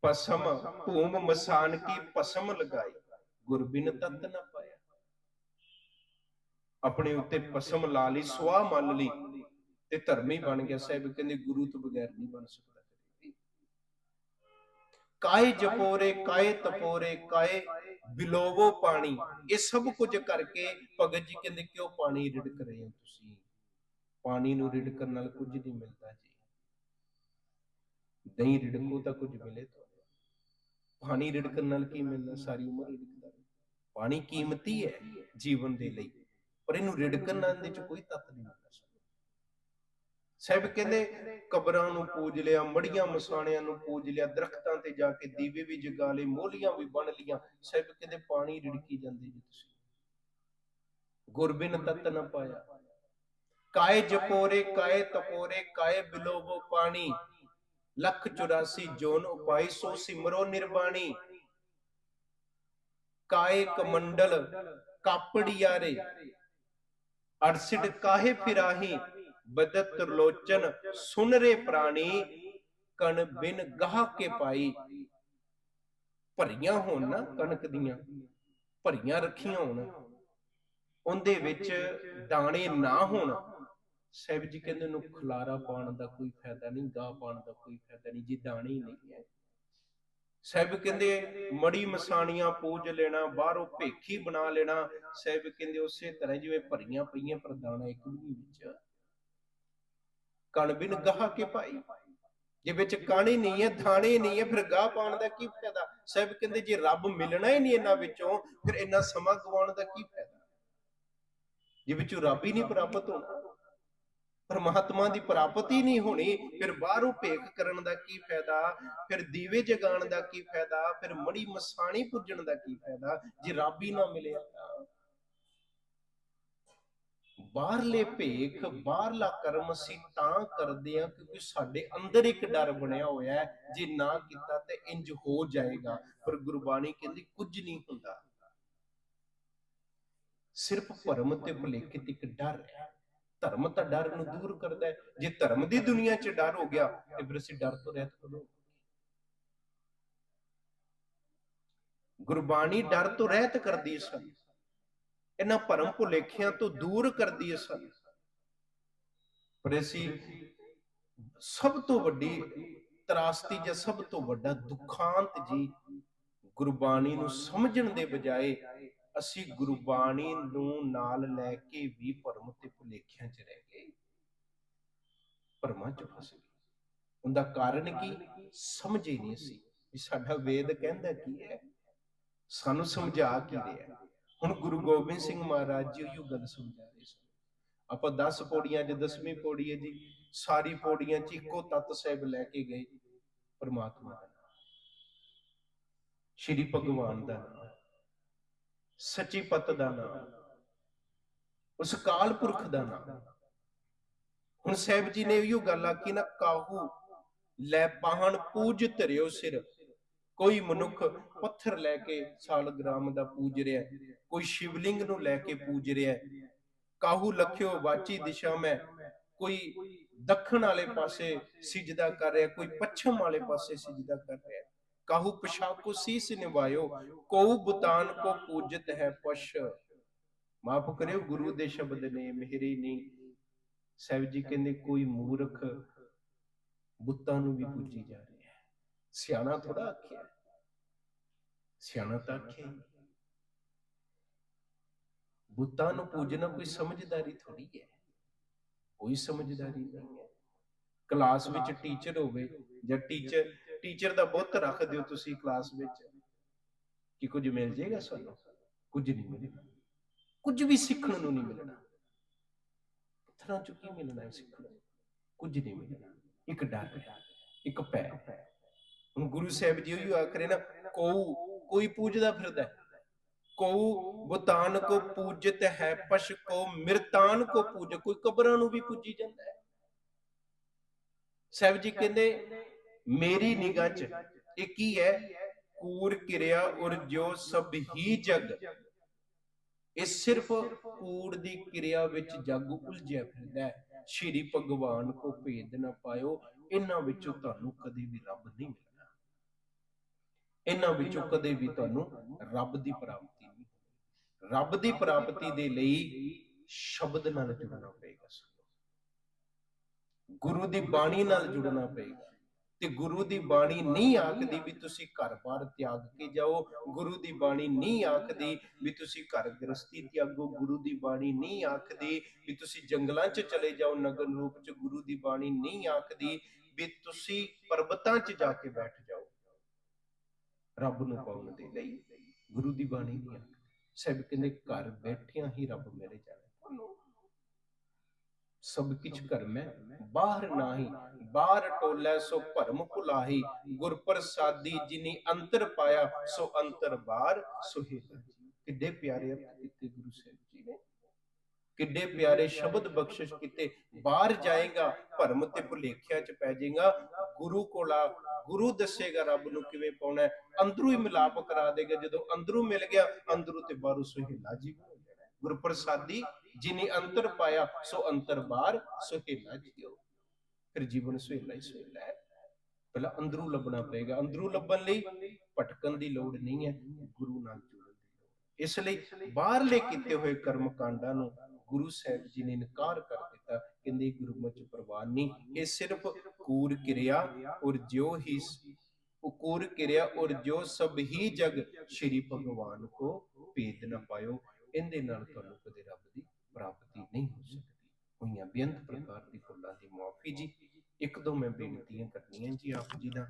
ਪਸਮ ਭੂਮ ਮਸਾਨ ਕੀ ਪਸਮ ਲਗਾਈ। ਗੁਰਬਿਨ ਤਤ ਨਾ ਪਾਇਆ। ਆਪਣੇ ਉੱਤੇ ਪਸਮ ਲਾ ਲਈ ਸਵਾਹ ਮੰਨ ਲਈ ਤੇ ਧਰਮੀ ਬਣ ਗਿਆ ਸਾਹਿਬ ਕਹਿੰਦੇ ਗੁਰੂ ਤੋਂ ਬਗੈਰ ਨਹੀਂ ਬਣ ਸਕਦਾ। ਕਦੇ ਕਾਏ ਜਪੋਰੇ ਕਾਏ ਤਪੋਰੇ ਕਾਏ ਬਿਲੋਵੋ ਪਾਣੀ। ਇਹ ਸਭ ਕੁਝ ਕਰਕੇ ਭਗਤ ਜੀ ਕਹਿੰਦੇ ਕਿਉਂ ਪਾਣੀ ਰਿੜਕ ਰਹੇ ਹੋ ਤੁਸੀਂ। ਪਾਣੀ ਨੂੰ ਰਿੜਕਣ ਨਾਲ ਕੁਝ ਨਹੀਂ ਮਿਲਦਾ ਜੀ। ਦਹੀਂ ਰਿੜਕੋ ਤਾਂ ਕੁਝ ਮਿਲੇ ਤੁਹਾਨੂੰ ਪਾਣੀ ਰਿੜਕਣ ਨਾਲ ਕੀ ਮਿਲਣਾ ਸਾਰੀ ਉਮਰ ਰਿੜਕਦਾ ਪਾਣੀ ਕੀਮਤੀ ਹੈ ਜੀਵਨ ਦੇ ਲਈ। ਪਰ ਇਹਨੂੰ ਰਿੜਕਣ ਨਾਲ ਦੇ ਚ ਕੋਈ ਤੱਤ ਨਹੀਂ ਮਿਲਦਾ ਸਾਹਿਬ ਕਹਿੰਦੇ, ਕਬਰਾਂ ਨੂੰ ਪੂਜ ਲਿਆ, ਮੜੀਆਂ ਮਸਾਣਿਆਂ ਨੂੰ ਪੂਜ ਲਿਆ, ਦਰਖਤਾਂ ਤੇ ਜਾ ਕੇ ਦੀਵੇ ਵੀ ਜਗਾ ਲਏ, ਮੋਲੀਆਂ ਵੀ ਬਣ ਲੀਆਂ ਸਾਹਿਬ ਕਹਿੰਦੇ, ਪਾਣੀ ਰਿੜਕੀ ਜਾਂਦੇ ਜੀ ਤੁਸੀਂ। ਗੁਰਬਿਨ ਤਤ ਨਾ ਪਾਇਆ। ਕਾਏ ਜਪੋਰੇ, ਕਾਏ ਤਪੋਰੇ, ਕਾਏ ਬਿਲੋਵੋ ਪਾਣੀ। ਲੱਖ 84 ਜੋਨ ਉਪਾਈ, ਸੋ ਸਿਮਰੋ ਨਿਰਵਾਣੀ ਕਾਏ ਕਮੰਡਲ, ਕਾਪੜੀਆਰੇ। ਅਰਸਿਡ ਕਾਹੇ ਫਿਰਾਹੀ। ਬਦਤ ਤਰਲੋਚਨ ਸੁਨ ਪ੍ਰਾਣੀ, ਕਣ ਬਿਨ ਗਾਹ ਕੇ ਪਾਈ। ਭਰੀਆਂ ਹੋਣ ਨਾ ਕਣਕ ਦੀਆਂ, ਭਰੀਆਂ ਰੱਖੀਆਂ ਹੋਣ। ਉਹਦੇ ਵਿੱਚ ਦਾਣੇ ਨਾ ਹੋਣ। ਸਾਹਿਬ ਜੀ ਕਹਿੰਦੇ ਨੂੰ ਖਲਾਰਾ ਪਾਉਣ ਦਾ ਕੋਈ ਫਾਇਦਾ ਨਹੀਂ, ਗਾਹ ਪਾਉਣ ਦਾ ਕੋਈ ਫਾਇਦਾ ਨਹੀਂ, ਜੀ ਦਾਣੇ ਹੀ ਨਹੀਂ ਹੈ। ਸਾਹਿਬ ਕਹਿੰਦੇ, ਮੜੀ ਮਸਾਣੀਆਂ ਪੂਜ ਲੈਣਾ, ਬਾਹਰੋਂ ਭੇਖੀ ਬਣਾ ਲੈਣਾ। ਸਾਹਿਬ ਕਹਿੰਦੇ ਉਸੇ ਤਰ੍ਹਾਂ ਜਿਵੇਂ ਭਰੀਆਂ ਪਈਆਂ ਪਰ ਦਾਣਾ ਇੱਕ ਵੀ ਨਹੀਂ ਵਿੱਚ। ਕਣ ਬਿਨ ਗਾਹ ਕੇ ਪਾਈ। ਜੇ ਵਿੱਚ ਕਾਣੀ ਨਹੀਂ ਹੈ ਥਾਣੇ ਨਹੀਂ ਹੈ, ਫਿਰ ਗਾਹ ਪਾਉਣ ਦਾ ਕੀ ਫਾਇਦਾ? ਸਾਹਿਬ ਕਹਿੰਦੇ ਜੇ ਰੱਬ ਮਿਲਣਾ ਹੀ ਨਹੀਂ ਇਹਨਾਂ ਵਿੱਚੋਂ, ਫਿਰ ਇੰਨਾ ਸਮਾਂ ਗਵਾਉਣ ਦਾ ਕੀ ਫਾਇਦਾ? ਜੇ ਵਿੱਚੋਂ ਰੱਬ ਹੀ ਨਹੀਂ ਪ੍ਰਾਪਤ ਹੋਣਾ, ਪਰਮਾਤਮਾ ਦੀ ਪ੍ਰਾਪਤੀ ਨਹੀਂ ਹੋਣੀ, ਫਿਰ ਬਾਹਰੋਂ ਭੇਖ ਕਰਨ ਦਾ ਕੀ ਫਾਇਦਾ? ਫਿਰ ਦੀਵੇ ਜਗਾਉਣ ਦਾ ਕੀ ਫਾਇਦਾ? ਫਿਰ ਮੜੀ ਮਸਾਣੀ ਪੁੱਜਣ ਦਾ ਕੀ ਫਾਇਦਾ? ਜੇ ਰੱਬ ਹੀ ਨਾ ਮਿਲਿਆ ਤਾਂ। ਬਾਹਰਲੇ ਭੇਖ, ਬਾਹਰਲਾ ਕਰਮ ਅਸੀਂ ਤਾਂ ਕਰਦੇ ਆ ਕਿਉਂਕਿ ਸਾਡੇ ਅੰਦਰ ਇੱਕ ਡਰ ਬਣਿਆ ਹੋਇਆ ਹੈ। ਜੇ ਨਾ ਕੀਤਾ ਤੇ ਇੰਜ ਹੋ ਜਾਏਗਾ। ਪਰ ਗੁਰਬਾਣੀ ਕਹਿੰਦੀ ਕੁਝ ਨਹੀਂ ਹੁੰਦਾ। ਸਿਰਫ ਭਰਮ ਤੇ ਭੁਲੇਖੇ ਤੇ ਇੱਕ ਡਰ ਹੈ। ਧਰਮ ਤਾਂ ਡਰ ਨੂੰ ਦੂਰ ਕਰਦਾ ਹੈ। ਜੇ ਧਰਮ ਦੀ ਦੁਨੀਆ 'ਚ ਡਰ ਹੋ ਗਿਆ, ਤੇ ਫਿਰ ਅਸੀਂ ਡਰ ਤੋਂ ਰਹਿਤ ਕਦੋਂ ਗੁਰਬਾਣੀ ਡਰ ਤੋਂ ਰਹਿਤ ਕਰਦੀ ਹੈ ਸਾਨੂੰ। ਇਹਨਾਂ ਭਰਮ ਭੁਲੇਖਿਆਂ ਤੋਂ ਦੂਰ ਕਰਦੀ ਹੈ ਸਾਨੂੰ ਪਰ ਅਸੀਂ ਸਭ ਤੋਂ ਵੱਡੀ ਤਰਾਸਤੀ ਜਾਂ ਸਭ ਤੋਂ ਵੱਡਾ ਦੁਖਾਂਤ ਜੀ ਗੁਰਬਾਣੀ ਨੂੰ ਸਮਝਣ ਦੇ ਬਜਾਏ ਅਸੀਂ ਗੁਰਬਾਣੀ ਨੂੰ ਨਾਲ ਲੈ ਕੇ ਵੀ ਭਰਮ ਤੇ ਭੁਲੇਖਿਆਂ 'ਚ ਰਹਿ ਗਏ। ਭਰਮਾਂ 'ਚ ਫਸ। ਗਏ ਉਹਦਾ ਕਾਰਨ ਕੀ? ਸਮਝ ਹੀ ਨਹੀਂ ਸੀ ਵੀ ਸਾਡਾ ਵੇਦ ਕਹਿੰਦਾ ਕੀ ਹੈ? ਸਾਨੂੰ ਸਮਝਾ ਕੀ ਰਿਹਾ ਹੈ। ਹੁਣ ਗੁਰੂ ਗੋਬਿੰਦ ਸਿੰਘ ਮਹਾਰਾਜ ਜੀ ਉਹ ਗੱਲ ਸਮਝਾ ਰਹੇ ਸਨ। ਆਪਾਂ 10 ਪੌੜੀਆਂ ਚ 10ਵੀਂ ਪੌੜੀ ਹੈ ਜੀ, ਸਾਰੀ ਪੌੜੀਆਂ ਚ ਇੱਕੋ ਤਤ ਸਾਹਿਬ ਲੈ ਕੇ ਗਏ ਪਰਮਾਤਮਾ ਦਾ ਸ਼੍ਰੀ ਭਗਵਾਨ ਦਾ ਨਾਮ, ਸੱਚੀ ਪਤ ਦਾ ਨਾਮ, ਉਸ ਕਾਲ ਪੁਰਖ ਦਾ ਨਾਮ। ਹੁਣ ਸਾਹਿਬ ਜੀ ਨੇ ਇਹੋ ਗੱਲ ਆਖੀ ਨਾ, ਕਾਹੂ, ਲੈ ਪਾਹਣ ਪੂਜ ਧਰਿਓ ਸਿਰ। ਕੋਈ ਮਨੁੱਖ ਪੱਥਰ ਲੈ ਕੇ ਸਾਲਗ੍ਰਾਮ ਦਾ ਪੂਜ ਰਿਹਾ ਕੋਈ ਸ਼ਿਵਲਿੰਗ ਨੂੰ ਲੈ ਕੇ ਪੂਜ ਰਿਹਾ ਕਾਹੂ ਲਖਿਓ ਵਾਚੀ ਦਿਸ਼ਾ ਮੈਂ, ਕੋਈ ਦੱਖਣ ਵਾਲੇ ਪਾਸੇ ਸਿਜਦਾ ਕਰ ਰਿਹਾ, ਕੋਈ ਪੱਛਮ ਵਾਲੇ ਪਾਸੇ ਸਿਜਦਾ ਕਰ ਰਿਹਾ ਕਾਹੂ ਪਸ਼ਾਕੋ ਸੀਸ ਨਿਵਾਇਓ ਕਉ ਬੁਤਾਨ ਕੋ ਪੂਜਤ ਹੈ ਪਸ਼। ਮਾਫ ਕਰਿਓ ਗੁਰੂ ਦੇ ਸ਼ਬਦ ਨੇ ਮੇਰੀ ਨਹੀਂ। ਸਾਹਿਬ ਜੀ ਕਹਿੰਦੇ, ਕੋਈ ਮੂਰਖ ਬੁੱਤਾਂ ਨੂੰ ਵੀ ਪੂਜੀ ਜਾ ਸਿਆਣਾ ਥੋੜਾ ਆਖਿਆ ਸਿਆਣਾ ਤਾਂ ਆਖਿਆ। ਬੁੱਤਾਂ ਨੂੰ ਪੂਜਣਾ ਕੋਈ ਸਮਝਦਾਰੀ ਥੋੜੀ ਹੈ। ਕੋਈ ਸਮਝਦਾਰੀ ਨਹੀਂ ਹੈ। ਕਲਾਸ ਵਿੱਚ ਟੀਚਰ ਹੋਵੇ ਜਾਂ ਟੀਚਰ ਟੀਚਰ ਦਾ ਬੁੱਤ ਰੱਖ ਦਿਓ ਤੁਸੀਂ ਕਲਾਸ ਵਿੱਚ ਕਿ ਕੁਝ ਮਿਲ ਜਾਏਗਾ ਸਾਨੂੰ। ਕੁਝ ਨਹੀਂ ਮਿਲੇਗਾ ਕੁਝ ਵੀ ਸਿੱਖਣ ਨੂੰ ਨਹੀਂ ਮਿਲਣਾ। ਪੱਥਰਾਂ ਚੋਂ ਕੀ ਮਿਲਣਾ ਹੈ ਸਿੱਖਣ ਨੂੰ। ਕੁਝ ਨਹੀਂ ਮਿਲਣਾ। ਇੱਕ ਡਰ ਇੱਕ ਹੈ। ਹੁਣ ਗੁਰੂ ਸਾਹਿਬ ਜੀ ਉਹ ਆਖਰੇ ਨਾ, ਕੋਉ, ਕੋਈ ਪੂਜਦਾ ਫਿਰਦਾ ਹੈ। ਕੋ ਬੁਤਾਨ ਕੋ ਪੂਜਤ ਹੈ ਪਸ਼ ਕੋ ਮਿਰਤਾਨ ਕੋ ਪੂਜ ਕੋਈ ਕਬਰਾਂ ਨੂੰ ਵੀ ਪੂਜੀ ਜਾਂਦਾ ਹੈ। ਸਾਹਿਬ ਜੀ ਕਹਿੰਦੇ, ਮੇਰੀ ਨਿਗਾਹ 'ਚ ਇਹ ਕੀ ਹੈ, ਕੂਰ ਕਿਰਿਆ ਔਰ ਜੋ ਸਭ ਹੀ ਜਗ। ਇਹ ਸਿਰਫ ਕੂੜ ਦੀ ਕਿਰਿਆ ਵਿੱਚ ਜਗ ਉਲਝਿਆ ਫਿਰਦਾ ਹੈ। ਸ਼੍ਰੀ ਭਗਵਾਨ ਕੋ ਭੇਦ ਨਾ ਪਾਇਓ, ਇਹਨਾਂ ਵਿੱਚੋਂ ਤੁਹਾਨੂੰ ਕਦੇ ਵੀ ਰੱਬ ਨਹੀਂ ਮਿਲਦਾ ਇਹਨਾਂ ਵਿੱਚੋਂ ਕਦੇ ਵੀ ਤੁਹਾਨੂੰ ਰੱਬ ਦੀ ਪ੍ਰਾਪਤੀ ਨਹੀਂ ਰੱਬ ਦੀ ਪ੍ਰਾਪਤੀ ਦੇ ਲਈ ਸ਼ਬਦ ਨਾਲ ਜੁੜਨਾ ਪਏਗਾ ਗੁਰੂ ਦੀ ਬਾਣੀ ਨਾਲ ਜੁੜਨਾ ਪਏਗਾ। ਤੇ ਗੁਰੂ ਦੀ ਬਾਣੀ ਨਹੀਂ ਆਖਦੀ ਵੀ ਤੁਸੀਂ ਘਰ-ਬਾਰ ਤਿਆਗ ਕੇ ਜਾਓ। ਗੁਰੂ ਦੀ ਬਾਣੀ ਨਹੀਂ ਆਖਦੀ ਵੀ ਤੁਸੀਂ ਘਰ ਗ੍ਰਸਤੀ ਤਿਆਗੋ। ਗੁਰੂ ਦੀ ਬਾਣੀ ਨਹੀਂ ਆਖਦੀ ਵੀ ਤੁਸੀਂ ਜੰਗਲਾਂ 'ਚ ਚਲੇ ਜਾਓ। ਨਗਰ ਰੂਪ 'ਚ ਗੁਰੂ ਦੀ ਬਾਣੀ ਨਹੀਂ ਆਖਦੀ ਵੀ ਤੁਸੀਂ ਪਰਬਤਾਂ 'ਚ ਜਾ ਕੇ ਬੈਠ ਜਾਓ। ਰੱਬ ਨੂੰ ਪਾਉਣ ਦੇ ਲਈ ਗੁਰੂ ਦੀ ਬਾਣੀ ਨਹੀਂ ਸਭ ਕਹਿੰਦੇ ਘਰ ਬੈਠਿਆਂ ਹੀ ਰੱਬ ਮੇਰੇ ਜਾਣੇ। ਤੁਹਾਨੂੰ ਸਭ ਕਿਛ ਕਰ ਮੈਂ, ਬਾਹਰ ਨਾਹੀ, ਬਾਹਰ ਟੋਲੇ ਸੋ ਭਰਮ ਭੁਲਾਹੀ ਗੁਰ ਪ੍ਰਸਾਦੀ ਜਿਨੀ ਅੰਤਰ ਪਾਇਆ ਸੋ ਅੰਤਰ ਬਾਹਰ ਸੁਹੇਲਾ ਕਿੱਡੇ ਪਿਆਰੇ ਅਰਥ ਕੀਤੇ ਗੁਰੂ ਸਾਹਿਬ ਜੀ ਨੇ। ਕਿੱਡੇ ਪਿਆਰੇ ਸ਼ਬਦ ਬਖਸ਼ਿਸ਼ ਕੀਤੇ, ਬਾਹਰ ਜਾਏਗਾ, ਭਰਮ ਤੇ ਭੁਲੇਖਿਆ ਚ ਪੈ ਜਾਏਗਾ, ਗੁਰੂ ਕੋਲਾ ਗੁਰੂ ਦੱਸੇਗਾ ਰੱਬ ਨੂੰ ਕਿਵੇਂ ਪਾਉਣਾ ਅੰਦਰੋਂ ਹੀ ਮਿਲਾਪ ਕਰਾ ਦੇਗਾ, ਜਦੋਂ ਅੰਦਰੋਂ ਮਿਲ ਗਿਆ, ਅੰਦਰੋਂ ਤੇ ਬਾਹਰੋਂ ਸੁਹੇਲਾ ਜੀ ਹੋ। ਜਾਣਾ ਅੰਤਰ ਪਾਇਆ, ਸੋ ਅੰਤਰ ਬਾਹਰ ਸੁਹੇਲਾ ਜੀਓ ਫਿਰ ਜੀਵਨ ਸੁਹੇਲਾ ਹੀ ਸੁਹੇਲਾ ਹੈ। ਪਹਿਲਾਂ ਅੰਦਰੋਂ ਲੱਭਣਾ ਪਏਗਾ। ਅੰਦਰੋਂ ਲੱਭਣ ਲਈ ਭਟਕਣ ਦੀ ਲੋੜ ਨਹੀਂ ਹੈ। ਗੁਰੂ ਨਾਲ ਜੁੜਨ ਦੀ ਲੋੜ ਇਸ ਲਈ ਬਾਹਰਲੇ ਕੀਤੇ ਹੋਏ ਕਰਮ ਕਾਂਡਾਂ ਨੂੰ ਗੁਰੂ ਸਾਹਿਬ ਜੀ ਨੇ ਇਨਕਾਰ ਕਰ ਦਿੱਤਾ, ਕਹਿੰਦੇ ਗੁਰਮਤਿ ਪ੍ਰਵਾਨ ਨਹੀਂ। ਇਹ ਸਿਰਫ ਕੂਰ ਕਿਰਿਆ ਔਰ ਜੋ ਹੀ ਉਕੂਰ ਕਿਰਿਆ ਔਰ ਜੋ ਸਭ ਹੀ ਜਗ ਸ਼੍ਰੀ ਭਗਵਾਨ ਕੋ ਭੇਦ ਨਾ ਪਾਇਓ। ਇਹਦੇ ਨਾਲ ਤੁਹਾਨੂੰ ਕਦੇ ਰੱਬ ਦੀ ਪ੍ਰਾਪਤੀ ਨਹੀਂ ਹੋ ਸਕਦੀ। ਹੋਈਆਂ ਬੇਅੰਤ ਪ੍ਰਕਾਰ ਦੀ ਫੁੱਲਾਂ ਦੀ ਮਾਫੀ ਜੀ। ਇੱਕ ਦੋ ਮੈਂ ਬੇਨਤੀਆਂ ਕਰਨੀਆਂ ਜੀ ਆਪ ਜੀ ਦਾ।